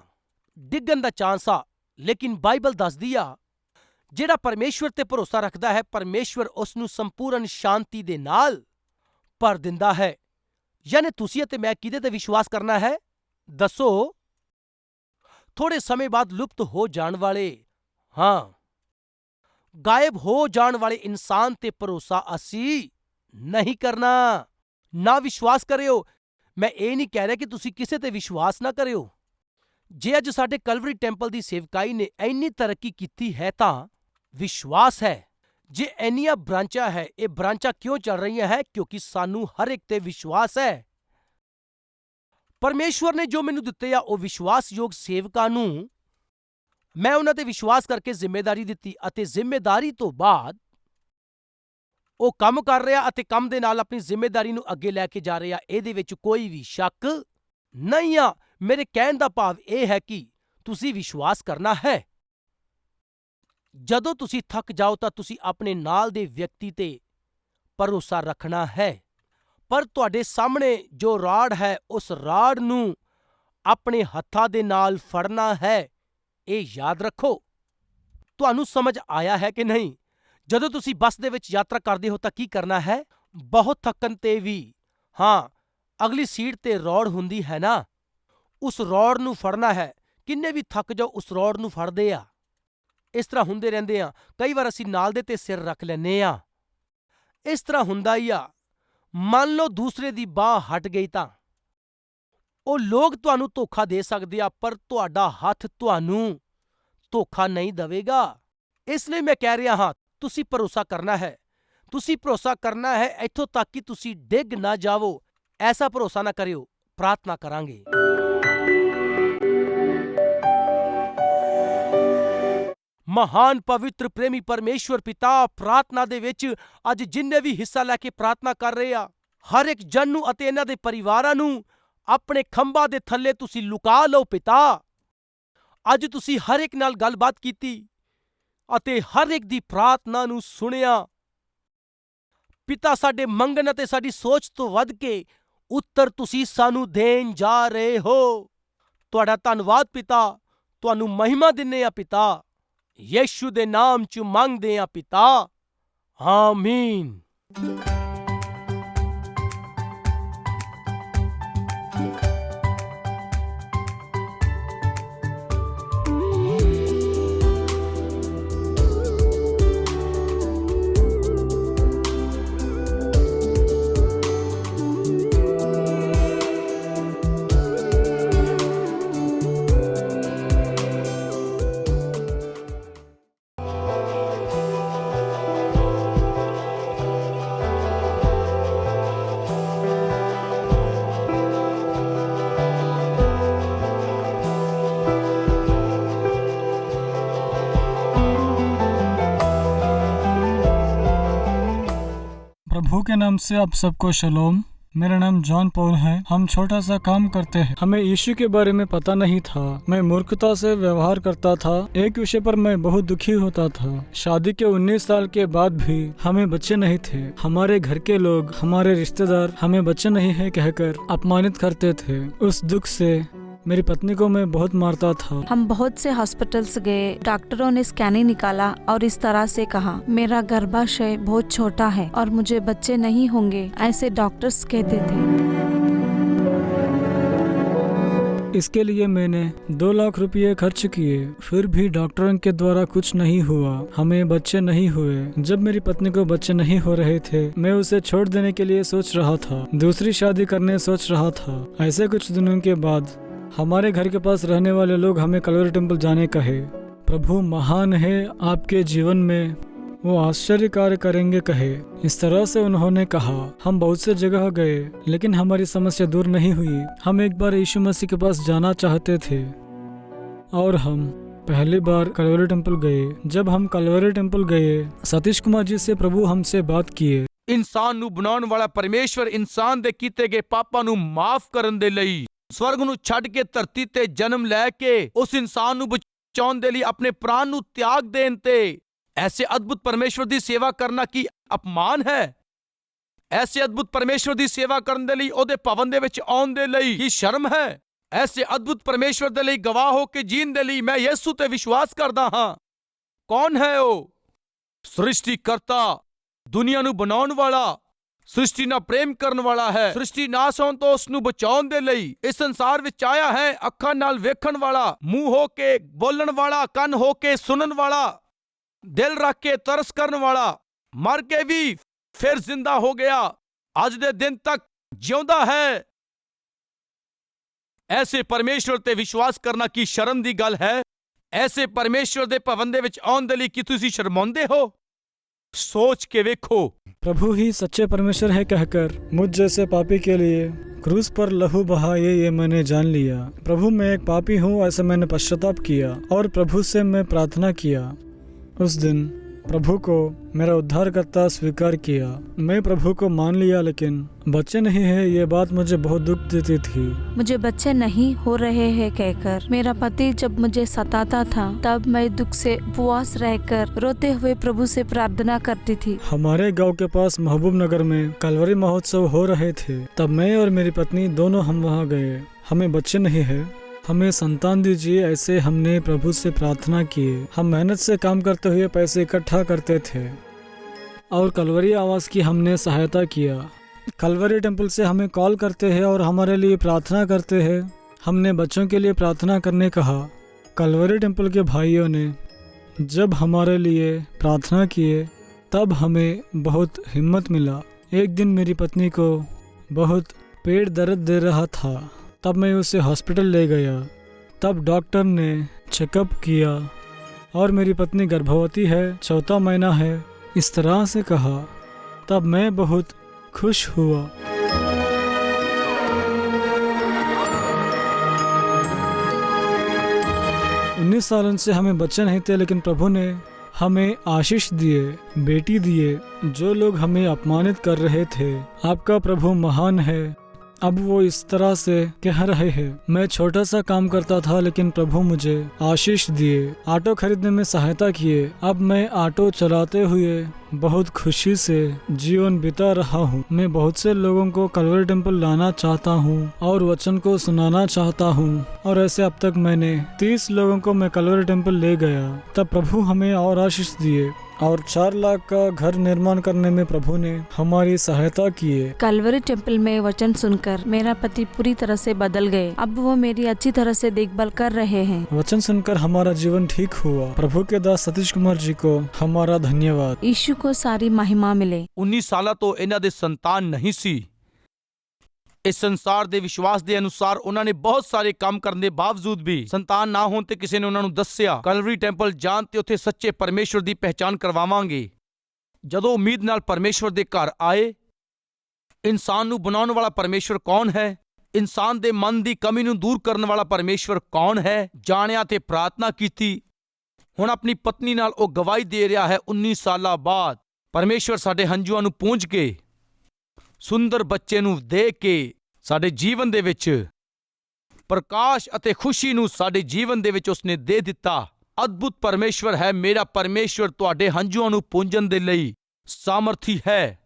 ਡਿੱਗਣ ਦਾ ਚਾਂਸ ਆ, ਲੇਕਿਨ ਬਾਈਬਲ ਦੱਸਦੀ ਆ, ਜਿਹੜਾ ਪਰਮੇਸ਼ਵਰ ਤੇ ਭਰੋਸਾ ਰੱਖਦਾ ਹੈ, ਪਰਮੇਸ਼ਵਰ ਉਸ ਨੂੰ ਸੰਪੂਰਨ ਸ਼ਾਂਤੀ ਦੇ ਨਾਲ ਭਰ ਦਿੰਦਾ ਹੈ। ਯਾਨੀ ਤੁਸੀਂ ਅਤੇ ਮੈਂ ਕਿਹਦੇ ਤੇ ਵਿਸ਼ਵਾਸ ਕਰਨਾ ਹੈ? ਦੱਸੋ। ਥੋੜੇ ਸਮੇਂ ਬਾਅਦ ਲੁਪਤ ਹੋ ਜਾਣ ਵਾਲੇ, ਹਾਂ, ਗਾਇਬ ਹੋ ਜਾਣ ਵਾਲੇ ਇਨਸਾਨ ਤੇ ਭਰੋਸਾ ਅਸੀਂ ਨਹੀਂ ਕਰਨਾ। ਨਾ ਵਿਸ਼ਵਾਸ ਕਰਿਓ ਮੈਂ ਇਹ ਨਹੀਂ ਕਹਿ ਰਿਹਾ ਕਿ ਤੁਸੀਂ ਕਿਸੇ ਤੇ ਵਿਸ਼ਵਾਸ ਨਾ ਕਰਿਓ। ਜੇ ਅੱਜ ਸਾਡੇ ਕਲਵਰੀ ਟੈਂਪਲ ਦੀ ਸੇਵਕਾਈ ਨੇ ਇੰਨੀ ਤਰੱਕੀ ਕੀਤੀ ਹੈ ਤਾਂ ਵਿਸ਼ਵਾਸ ਹੈ। ਜੇ ਇੰਨੀਆਂ ਬ੍ਰਾਂਚਾਂ ਹੈ, ਇਹ ਬ੍ਰਾਂਚਾਂ ਕਿਉਂ ਚੱਲ ਰਹੀਆਂ ਹੈ? ਕਿਉਂਕਿ ਸਾਨੂੰ ਹਰ ਇੱਕ ਤੇ ਵਿਸ਼ਵਾਸ ਹੈ। ਪਰਮੇਸ਼ਵਰ ਨੇ ਜੋ ਮੈਨੂੰ ਦਿੱਤੇ ਆ, ਉਹ ਵਿਸ਼ਵਾਸਯੋਗ ਸੇਵਕਾਂ ਨੂੰ ਮੈਂ ਉਹਨਾਂ ਤੇ ਵਿਸ਼ਵਾਸ ਕਰਕੇ ਜ਼ਿੰਮੇਵਾਰੀ ਦਿੱਤੀ ਅਤੇ ਜ਼ਿੰਮੇਵਾਰੀ ਤੋਂ ਬਾਅਦ ਉਹ ਕੰਮ ਕਰ ਰਿਹਾ ਅਤੇ ਕੰਮ ਦੇ ਨਾਲ ਆਪਣੀ ਜ਼ਿੰਮੇਵਾਰੀ ਨੂੰ ਅੱਗੇ ਲੈ ਕੇ ਜਾ ਰਿਹਾ, ਇਹਦੇ ਵਿੱਚ ਕੋਈ ਵੀ ਸ਼ੱਕ ਨਹੀਂ ਆ। ਮੇਰੇ ਕਹਿਣ ਦਾ ਭਾਵ ਇਹ ਹੈ ਕਿ ਤੁਸੀਂ ਵਿਸ਼ਵਾਸ ਕਰਨਾ ਹੈ। ਜਦੋਂ ਤੁਸੀਂ ਥੱਕ ਜਾਓ ਤਾਂ ਤੁਸੀਂ ਆਪਣੇ ਨਾਲ ਦੇ ਵਿਅਕਤੀ ਤੇ ਭਰੋਸਾ ਰੱਖਣਾ ਹੈ। ਪਰ ਤੁਹਾਡੇ ਸਾਹਮਣੇ ਜੋ ਰਾੜ ਹੈ, ਉਸ ਰਾੜ ਨੂੰ ਆਪਣੇ ਹੱਥਾਂ ਦੇ ਨਾਲ ਫੜਨਾ ਹੈ। ਇਹ ਯਾਦ ਰੱਖੋ। ਤੁਹਾਨੂੰ ਸਮਝ ਆਇਆ ਹੈ ਕਿ ਨਹੀਂ? ਜਦੋਂ ਤੁਸੀਂ ਬੱਸ ਦੇ ਵਿੱਚ ਯਾਤਰਾ ਕਰਦੇ ਹੋ ਤਾਂ ਕੀ ਕਰਨਾ ਹੈ? ਬਹੁਤ ਥੱਕਣ ਤੇ ਵੀ। ਹਾਂ, ਅਗਲੀ ਸੀਟ ਤੇ ਰੌੜ ਹੁੰਦੀ ਹੈ ਨਾ? ਉਸ ਰੌੜ ਨੂੰ ਫੜਨਾ ਹੈ। ਕਿੰਨੇ ਵੀ ਥੱਕ ਜਾਓ, ਉਸ ਰੌੜ ਨੂੰ ਫੜਦੇ ਆ। ਇਸ ਤਰ੍ਹਾਂ ਹੁੰਦੇ ਰਹਿੰਦੇ ਆ। ਕਈ ਵਾਰ ਅਸੀਂ ਨਾਲ ਦੇ ਤੇ ਸਿਰ ਰੱਖ ਲੈਨੇ ਆ। ਇਸ ਤਰ੍ਹਾਂ ਹੁੰਦਾ ਹੀ ਆ। ਮੰਨ ਲਓ ਦੂਸਰੇ ਦੀ ਬਾਹ ਹਟ ਗਈ ਤਾਂ। ਉਹ ਲੋਕ ਤੁਹਾਨੂੰ ਧੋਖਾ ਦੇ ਸਕਦੇ ਆ, ਪਰ ਤੁਹਾਡਾ ਹੱਥ ਤੁਹਾਨੂੰ ਧੋਖਾ ਨਹੀਂ ਦੇਵੇਗਾ। ਇਸ ਲਈ ਮੈਂ ਕਹਿ ਰਿਹਾ ਹਾਂ ਤੁਸੀਂ ਭਰੋਸਾ ਕਰਨਾ ਹੈ। ਤੁਸੀਂ ਭਰੋਸਾ ਕਰਨਾ ਹੈ ਇੱਥੋਂ ਤੱਕ ਕਿ ਤੁਸੀਂ ਡਿੱਗ ਨਾ ਜਾਵੋ। ਐਸਾ ਭਰੋਸਾ ਨਾ ਕਰਿਓ। ਪ੍ਰਾਰਥਨਾ ਕਰਾਂਗੇ। ਮਹਾਨ ਪਵਿੱਤਰ ਪ੍ਰੇਮੀ ਪਰਮੇਸ਼ਵਰ ਪਿਤਾ, ਪ੍ਰਾਰਥਨਾ ਦੇ ਵਿੱਚ ਅੱਜ ਜਿੰਨੇ ਵੀ ਹਿੱਸਾ ਲੈ ਕੇ ਪ੍ਰਾਰਥਨਾ ਕਰ ਰਹੇ ਆ, ਹਰ ਇੱਕ ਜਨ ਨੂੰ ਅਤੇ ਇਹਨਾਂ ਦੇ ਪਰਿਵਾਰਾਂ ਨੂੰ ਆਪਣੇ ਖੰਭਾਂ ਦੇ ਥੱਲੇ ਤੁਸੀਂ ਲੁਕਾ ਲਓ ਪਿਤਾ। ਅੱਜ ਤੁਸੀਂ ਹਰ ਇੱਕ ਨਾਲ ਗੱਲਬਾਤ ਕੀਤੀ। ਅਤੇ ਹਰ ਇੱਕ ਦੀ ਪ੍ਰਾਰਥਨਾ ਨੂੰ ਸੁਣਿਆ। ਪਿਤਾ ਸਾਡੇ ਮੰਗਣ ਅਤੇ ਸਾਡੀ ਸੋਚ ਤੋਂ ਵੱਧ ਕੇ ਉੱਤਰ ਤੁਸੀਂ ਸਾਨੂੰ ਦੇਣ ਜਾ ਰਹੇ ਹੋ। ਤੁਹਾਡਾ ਧੰਨਵਾਦ ਪਿਤਾ। ਤੁਹਾਨੂੰ ਮਹਿਮਾ ਦਿੰਨੇ ਆ ਪਿਤਾ। ਯੇਸ਼ੂ ਦੇ ਨਾਮ ਚ ਮੰਗਦੇ ਆ ਪਿਤਾ। ਆਮੀਨ। के नाम से आप सबको शलोम। मेरा नाम जॉन पॉल है। हम छोटा सा काम करते हैं। हमें यीशु के बारे में पता नहीं था। मैं मूर्खता से व्यवहार करता था। एक विषय पर मैं बहुत दुखी होता था। शादी के 19 साल के बाद भी हमें बच्चे नहीं थे। हमारे घर के लोग, हमारे रिश्तेदार हमें बच्चे नहीं है कहकर अपमानित करते थे। उस दुख से मेरी पत्नी को मैं बहुत मारता था। हम बहुत से हॉस्पिटल्स गए डॉक्टरों ने स्कैनिंग निकाला और इस तरह से कहा मेरा गर्भाशय बहुत छोटा है और मुझे बच्चे नहीं होंगे ऐसे डॉक्टर्स कहते थे। इसके लिए मैंने दो लाख रुपए खर्च किए फिर भी डॉक्टरों के द्वारा कुछ नहीं हुआ। हमें बच्चे नहीं हुए। जब मेरी पत्नी को बच्चे नहीं हो रहे थे मैं उसे छोड़ देने के लिए सोच रहा था। दूसरी शादी करने सोच रहा था। ऐसे कुछ दिनों के बाद हमारे घर के पास रहने वाले लोग हमें कलवरी टेम्पल जाने कहे प्रभु महान है आपके जीवन में वो आश्चर्य कार्य करेंगे कहे इस तरह से उन्होंने कहा हम बहुत से जगह गए लेकिन हमारी समस्या दूर नहीं हुई हम एक बार यीशु मसीह के पास जाना चाहते थे और हम पहली बार कलवरी टेम्पल गए जब हम कलवरी टेम्पल गए सतीश कुमार जी से प्रभु हमसे बात किए ਇਨਸਾਨ ਨੂੰ ਬਣਾਉਣ ਵਾਲਾ ਪਰਮੇਸ਼ਵਰ ਇਨਸਾਨ ਦੇ ਕੀਤੇ ਗਏ ਪਾਪਾਂ ਨੂੰ ਮਾਫ ਕਰਨ ਦੇ ਲਈ ਸਵਰਗ ਨੂੰ ਛੱਡ ਕੇ ਧਰਤੀ ਤੇ ਜਨਮ ਲੈ ਕੇ ਉਸ ਇਨਸਾਨ ਨੂੰ ਬਚਾਉਣ ਦੇ ਲਈ ਆਪਣੇ ਪ੍ਰਾਣ ਨੂੰ ਤਿਆਗ ਦੇਣ ਤੇ ਐਸੇ ਅਦਭੁਤ ਪਰਮੇਸ਼ਵਰ ਦੀ ਸੇਵਾ ਕਰਨਾ ਕੀ ਅਪਮਾਨ ਹੈ? ਐਸੇ ਅਦਭੁਤ ਪਰਮੇਸ਼ਵਰ ਦੀ ਸੇਵਾ ਕਰਨ ਦੇ ਲਈ ਉਹਦੇ ਭਵਨ ਦੇ ਵਿੱਚ ਆਉਣ ਦੇ ਲਈ ਕੀ ਸ਼ਰਮ ਹੈ? ਐਸੇ ਅਦਭੁਤ ਪਰਮੇਸ਼ਵਰ ਦੇ ਲਈ ਗਵਾਹ ਹੋ ਕੇ ਜੀਣ ਦੇ ਲਈ ਮੈਂ ਯਿਸੂ ਤੇ ਵਿਸ਼ਵਾਸ ਕਰਦਾ ਹਾਂ। ਕੌਣ ਹੈ ਉਹ? ਸ੍ਰਿਸ਼ਟੀਕਰਤਾ ਦੁਨੀਆ ਨੂੰ ਬਣਾਉਣ ਵਾਲਾ ਸ੍ਰਿਸ਼ਟੀ ਨਾਲ ਪ੍ਰੇਮ ਕਰਨ ਵਾਲਾ ਹੈ। ਸ੍ਰਿਸ਼ਟੀ ਨਾਸ ਹੋਣ ਤੋਂ ਉਸ ਨੂੰ ਬਚਾਉਣ ਦੇ ਲਈ ਇਸ ਸੰਸਾਰ ਵਿੱਚ ਆਇਆ ਹੈ। ਅੱਖਾਂ ਨਾਲ ਵੇਖਣ ਵਾਲਾ, ਮੂੰਹ ਹੋ ਕੇ ਬੋਲਣ ਵਾਲਾ, ਕੰਨ ਹੋ ਕੇ ਸੁਣਨ ਵਾਲਾ, ਦਿਲ ਰੱਖ ਕੇ ਤਰਸ ਕਰਨ ਵਾਲਾ, ਮਰ ਕੇ ਵੀ ਫਿਰ ਜ਼ਿੰਦਾ ਹੋ ਗਿਆ। ਅੱਜ ਦੇ ਦਿਨ ਤੱਕ ਜਿਉਂਦਾ ਹੈ। ਐਸੇ ਪਰਮੇਸ਼ਵਰ ਤੇ ਵਿਸ਼ਵਾਸ ਕਰਨਾ ਕੀ ਸ਼ਰਮ ਦੀ ਗੱਲ ਹੈ? ਐਸੇ ਪਰਮੇਸ਼ਵਰ ਦੇ ਭਵਨ ਦੇ ਵਿੱਚ ਆਉਣ ਦੇ ਲਈ ਕੀ ਤੁਸੀਂ ਸ਼ਰਮਾਉਂਦੇ ਹੋ? ਸੋਚ ਕੇ ਵੇਖੋ। प्रभु ही सच्चे परमेश्वर है कहकर मुझ जैसे पापी के लिए क्रूस पर लहू बहा ये ये मैंने जान लिया। प्रभु, मैं एक पापी हूँ, ऐसे मैंने पश्चाताप किया और प्रभु से मैं प्रार्थना किया। उस दिन प्रभु को मेरा उद्धारकर्ता स्वीकार किया। मैं प्रभु को मान लिया लेकिन बच्चे नहीं है ये बात मुझे बहुत दुख देती थी। मुझे बच्चे नहीं हो रहे हैं कहकर मेरा पति जब मुझे सताता था तब मैं दुख से उपवास रहकर रोते हुए प्रभु से प्रार्थना करती थी। हमारे गाँव के पास महबूब नगर में कलवरी महोत्सव हो रहे थे। तब मैं और मेरी पत्नी दोनों हम वहाँ गए। हमें बच्चे नहीं है। हमें संतान दीजिए, ऐसे हमने प्रभु से प्रार्थना किए हम मेहनत से काम करते हुए पैसे इकट्ठा करते थे। और कलवरी आवास की हमने सहायता किया। कलवरी टेंपल से हमें कॉल करते हैं और हमारे लिए प्रार्थना करते हैं। हमने बच्चों के लिए प्रार्थना करने कहा। कलवरी टेंपल के भाइयों ने जब हमारे लिए प्रार्थना किए, तब हमें बहुत हिम्मत मिला। एक दिन मेरी पत्नी को बहुत पेट दर्द दे रहा था। तब मैं उसे हॉस्पिटल ले गया। तब डॉक्टर ने चेकअप किया और मेरी पत्नी गर्भवती है, चौथा महीना है, इस तरह से कहा। तब मैं बहुत खुश हुआ। उन्नीस सालों से हमें बच्चे नहीं थे, लेकिन प्रभु ने हमें आशीष दिए, बेटी दिए, जो लोग हमें अपमानित कर रहे थे। आपका प्रभु महान है। अब वो इस तरह से कह रहे हैं, मैं छोटा सा काम करता था, लेकिन प्रभु मुझे आशीष दिए, ऑटो खरीदने में सहायता किए। अब मैं ऑटो चलाते हुए बहुत खुशी से जीवन बिता रहा हूँ। मैं बहुत से लोगों को कलवर टेंपल लाना चाहता हूँ और वचन को सुनाना चाहता हूँ। और ऐसे अब तक मैंने तीस लोगों को मैं कलवर टेंपल ले गया। तब प्रभु हमें और आशीष दिए। और चार लाख का घर निर्माण करने में प्रभु ने हमारी सहायता की है। कलवरी टेंपल में वचन सुनकर मेरा पति पूरी तरह से बदल गए। अब वो मेरी अच्छी तरह से देखभाल कर रहे हैं। वचन सुनकर हमारा जीवन ठीक हुआ। प्रभु के दास सतीश कुमार जी को हमारा धन्यवाद। यीशु को सारी महिमा मिले। 19 साल तो इन्हें संतान नहीं सी। ਇਸ ਸੰਸਾਰ ਦੇ ਵਿਸ਼ਵਾਸ ਦੇ ਅਨੁਸਾਰ ਉਹਨਾਂ ਨੇ ਬਹੁਤ ਸਾਰੇ ਕੰਮ ਕਰਨ ਦੇ ਬਾਵਜੂਦ ਵੀ ਸੰਤਾਨ ਨਾ ਹੋਣ ਤੇ ਕਿਸੇ ਨੇ ਉਹਨਾਂ ਨੂੰ ਦੱਸਿਆ, ਕਲਵਰੀ ਟੈਂਪਲ ਜਾਣ ਤੇ ਉੱਥੇ ਸੱਚੇ ਪਰਮੇਸ਼ਵਰ ਦੀ ਪਹਿਚਾਨ ਕਰਵਾਵਾਂਗੇ। ਜਦੋਂ ਉਮੀਦ ਨਾਲ ਪਰਮੇਸ਼ਵਰ ਦੇ ਘਰ ਆਏ, ਇਨਸਾਨ ਨੂੰ ਬਣਾਉਣ ਵਾਲਾ ਪਰਮੇਸ਼ਵਰ ਕੌਣ ਹੈ? ਇਨਸਾਨ ਦੇ ਮਨ ਦੀ ਕਮੀ ਨੂੰ ਦੂਰ ਕਰਨ ਵਾਲਾ ਪਰਮੇਸ਼ਵਰ ਕੌਣ ਹੈ? ਜਾਣਿਆ ਤੇ ਪ੍ਰਾਰਥਨਾ ਕੀਤੀ। ਹੁਣ ਆਪਣੀ ਪਤਨੀ ਨਾਲ ਉਹ ਗਵਾਹੀ ਦੇ ਰਿਹਾ ਹੈ 19 ਸਾਲਾਂ ਬਾਅਦ। ਪਰਮੇਸ਼ਵਰ ਸਾਡੇ ਹੰਝੂਆਂ ਨੂੰ ਪੂੰਝ ਕੇ, ਸੁੰਦਰ ਬੱਚੇ ਨੂੰ ਦੇ ਕੇ ਸਾਡੇ ਜੀਵਨ ਦੇ ਵਿੱਚ। ਪ੍ਰਕਾਸ਼ ਅਤੇ ਖੁਸ਼ੀ ਨੂੰ ਸਾਡੇ ਜੀਵਨ ਦੇ ਵਿੱਚ ਉਸਨੇ ਦੇ ਦਿੱਤਾ। ਅਦਭੁਤ ਪਰਮੇਸ਼ਵਰ ਹੈ ਮੇਰਾ ਪਰਮੇਸ਼ਵਰ ਤੁਹਾਡੇ ਹੰਝੂਆਂ ਨੂੰ ਪੂੰਝਣ ਦੇ ਲਈ ਸਾਮਰਥੀ ਹੈ।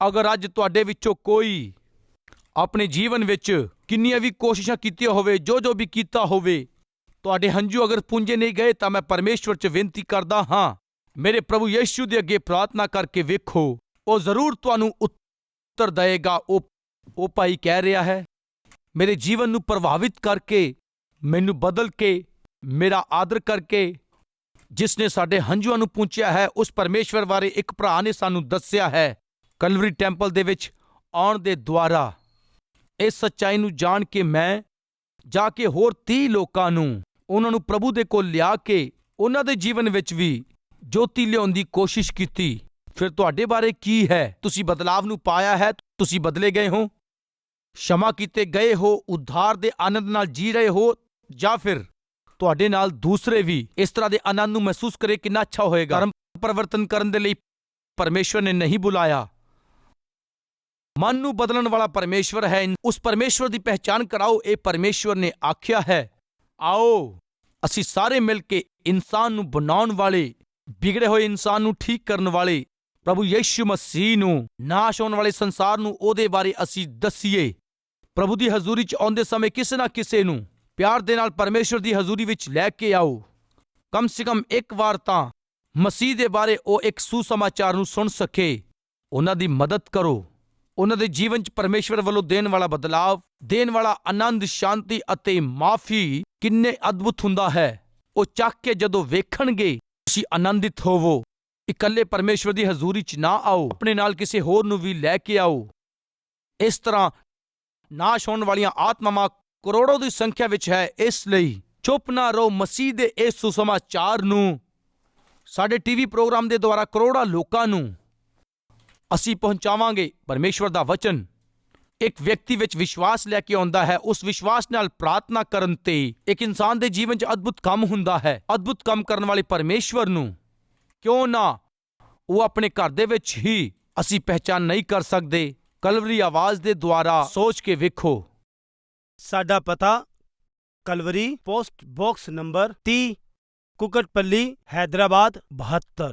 ਅਗਰ ਅੱਜ ਤੁਹਾਡੇ ਵਿੱਚੋਂ ਕੋਈ ਆਪਣੇ ਜੀਵਨ ਵਿੱਚ ਕਿੰਨੀਆਂ ਵੀ ਕੋਸ਼ਿਸ਼ਾਂ ਕੀਤੀਆਂ ਹੋਵੇ, ਜੋ ਜੋ ਵੀ ਕੀਤਾ ਹੋਵੇ, ਤੁਹਾਡੇ ਹੰਝੂ ਅਗਰ ਪੁੰਜੇ ਨਹੀਂ ਗਏ ਤਾਂ ਮੈਂ ਪਰਮੇਸ਼ਵਰ 'ਚ ਬੇਨਤੀ ਕਰਦਾ ਹਾਂ, ਮੇਰੇ ਪ੍ਰਭੂ ਯੀਸ਼ੂ ਦੇ ਅੱਗੇ ਪ੍ਰਾਰਥਨਾ ਕਰਕੇ ਵੇਖੋ, ਉਹ ਜ਼ਰੂਰ ਤੁਹਾਨੂੰ ਉੱਤਰ ਦੇਵੇਗਾ, ਉਹ ਉਹ ਭਾਈ ਕਹਿ ਰਿਹਾ ਹੈ, ਮੇਰੇ ਜੀਵਨ ਨੂੰ ਪ੍ਰਭਾਵਿਤ ਕਰਕੇ, ਮੈਨੂੰ ਬਦਲ ਕੇ, ਮੇਰਾ ਆਦਰ ਕਰਕੇ, ਜਿਸ ਨੇ ਸਾਡੇ ਹੰਝੂਆਂ ਨੂੰ ਪੁੰਚਿਆ ਹੈ, ਉਸ ਪਰਮੇਸ਼ਵਰ ਬਾਰੇ ਇੱਕ ਭਰਾ ਨੇ ਸਾਨੂੰ ਦੱਸਿਆ ਹੈ, ਕਲਵਰੀ ਟੈਂਪਲ ਦੇ ਵਿੱਚ ਆਉਣ ਦੇ ਦੁਆਰਾ। ਇਸ ਸੱਚਾਈ ਨੂੰ ਜਾਣ ਕੇ ਮੈਂ ਜਾ ਕੇ ਹੋਰ 30 ਲੋਕਾਂ ਨੂੰ, ਉਹਨਾਂ ਨੂੰ ਪ੍ਰਭੂ ਦੇ ਕੋਲ ਲਿਆ ਕੇ, ਉਹਨਾਂ ਦੇ ਜੀਵਨ ਵਿੱਚ ਵੀ ਜੋਤੀ ਲਿਆਉਣ ਦੀ ਕੋਸ਼ਿਸ਼ ਕੀਤੀ। ਫਿਰ ਤੁਹਾਡੇ ਬਾਰੇ ਕੀ ਹੈ? ਤੁਸੀਂ ਬਦਲਾਵ ਨੂੰ ਪਾਇਆ ਹੈ, ਤੁਸੀਂ ਬਦਲੇ ਗਏ ਹੋ? ਸ਼ਮਾ ਕੀਤੇ ਗਏ ਹੋ, ਉਧਾਰ ਦੇ ਆਨੰਦ ਨਾਲ ਜੀ ਰਹੇ ਹੋ, ਜਾਂ ਫਿਰ ਤੁਹਾਡੇ ਨਾਲ ਦੂਸਰੇ ਵੀ ਇਸ ਤਰ੍ਹਾਂ ਦੇ ਆਨੰਦ ਨੂੰ ਮਹਿਸੂਸ ਕਰੇ ਕਿੰਨਾ ਅੱਛਾ ਹੋਏਗਾ? ਧਰਮ ਪਰਿਵਰਤਨ ਕਰਨ ਦੇ ਲਈ ਪਰਮੇਸ਼ਵਰ ਨੇ ਨਹੀਂ ਬੁਲਾਇਆ। ਮਨ ਨੂੰ ਬਦਲਣ ਵਾਲਾ ਪਰਮੇਸ਼ਵਰ ਹੈ। ਉਸ ਪਰਮੇਸ਼ਵਰ ਦੀ ਪਹਿਚਾਨ ਕਰਾਓ, ਇਹ ਪਰਮੇਸ਼ਵਰ ਨੇ ਆਖਿਆ ਹੈ। ਆਓ, ਅਸੀਂ ਸਾਰੇ ਮਿਲ ਕੇ ਇਨਸਾਨ ਨੂੰ ਬਣਾਉਣ ਵਾਲੇ, ਵਿਗੜੇ ਹੋਏ ਇਨਸਾਨ ਨੂੰ ਠੀਕ ਕਰਨ ਵਾਲੇ ਪ੍ਰਭੂ ਯੀਸ਼ੂ ਮਸੀਹ ਨੂੰ ਨਾਸ਼ ਹੋਣ ਵਾਲੇ ਸੰਸਾਰ ਨੂੰ ਉਹਦੇ ਬਾਰੇ ਅਸੀਂ ਦੱਸੀਏ। ਪ੍ਰਭੂ ਦੀ ਹਜ਼ੂਰੀ 'ਚ ਆਉਂਦੇ ਸਮੇਂ ਕਿਸੇ ਨਾ ਕਿਸੇ ਨੂੰ ਪਿਆਰ ਦੇ ਨਾਲ ਪਰਮੇਸ਼ਵਰ ਦੀ ਹਜ਼ੂਰੀ ਵਿੱਚ ਲੈ ਕੇ ਆਓ। ਕਮ ਸੇ ਕਮ ਇੱਕ ਵਾਰ ਤਾਂ ਮਸੀਹ ਦੇ ਬਾਰੇ ਉਹ ਇੱਕ ਸੁਸਮਾਚਾਰ ਨੂੰ ਸੁਣ ਸਕੇ। ਉਹਨਾਂ ਦੀ ਮਦਦ ਕਰੋ। ਉਹਨਾਂ ਦੇ ਜੀਵਨ 'ਚ ਪਰਮੇਸ਼ਵਰ ਵੱਲੋਂ ਦੇਣ ਵਾਲਾ ਬਦਲਾਵ, ਦੇਣ ਵਾਲਾ ਆਨੰਦ, ਸ਼ਾਂਤੀ ਅਤੇ ਮਾਫੀ ਕਿੰਨੇ ਅਦਭੁਤ ਹੁੰਦਾ ਹੈ। ਉਹ ਚੱਕ ਕੇ ਜਦੋਂ ਵੇਖਣਗੇ, ਤੁਸੀਂ ਆਨੰਦਿਤ ਹੋਵੋ। ਇਕੱਲੇ ਪਰਮੇਸ਼ਵਰ ਦੀ ਹਜ਼ੂਰੀ 'ਚ ਨਾ ਆਓ, ਆਪਣੇ ਨਾਲ ਕਿਸੇ ਹੋਰ ਨੂੰ ਵੀ ਲੈ ਕੇ ਆਓ। ਇਸ ਤਰ੍ਹਾਂ ਨਾਸ਼ ਹੋਣ ਵਾਲੀਆਂ ਆਤਮਾਵਾਂ ਕਰੋੜਾਂ ਦੀ ਸੰਖਿਆ ਵਿੱਚ ਹੈ, ਇਸ ਲਈ ਚੁੱਪ ਨਾ ਰਹੋ, ਮਸੀਹ ਦੇ ਇਸ ਸੁਸਮਾਚਾਰ ਨੂੰ। ਸਾਡੇ ਟੀਵੀ ਪ੍ਰੋਗਰਾਮ ਦੇ ਦੁਆਰਾ ਕਰੋੜਾਂ ਲੋਕਾਂ ਨੂੰ ਅਸੀਂ ਪਹੁੰਚਾਵਾਂਗੇ ਪਰਮੇਸ਼ਵਰ ਦਾ ਵਚਨ। ਇੱਕ ਵਿਅਕਤੀ ਵਿੱਚ ਵਿਸ਼ਵਾਸ ਲੈ ਕੇ ਆਉਂਦਾ ਹੈ, ਉਸ ਵਿਸ਼ਵਾਸ ਨਾਲ ਪ੍ਰਾਰਥਨਾ ਕਰਨ ਤੇ ਇੱਕ ਇਨਸਾਨ ਦੇ ਜੀਵਨ 'ਚ ਅਦਭੁਤ ਕੰਮ ਹੁੰਦਾ ਹੈ। ਅਦਭੁਤ ਕੰਮ ਕਰਨ ਵਾਲੇ ਪਰਮੇਸ਼ਵਰ ਨੂੰ ਕਿਉਂ ਨਾ? ਉਹ ਆਪਣੇ ਘਰ ਦੇ ਵਿੱਚ ਹੀ ਅਸੀਂ ਪਹਿਚਾਨ ਨਹੀਂ ਕਰ ਸਕਦੇ। ਕਲਵਰੀ ਆਵਾਜ਼ ਦੇ ਦੁਆਰਾ ਸੋਚ ਕੇ ਵੇਖੋ। ਸਾਡਾ ਪਤਾ Calvary post box number 30 Kukatpally, Hyderabad 72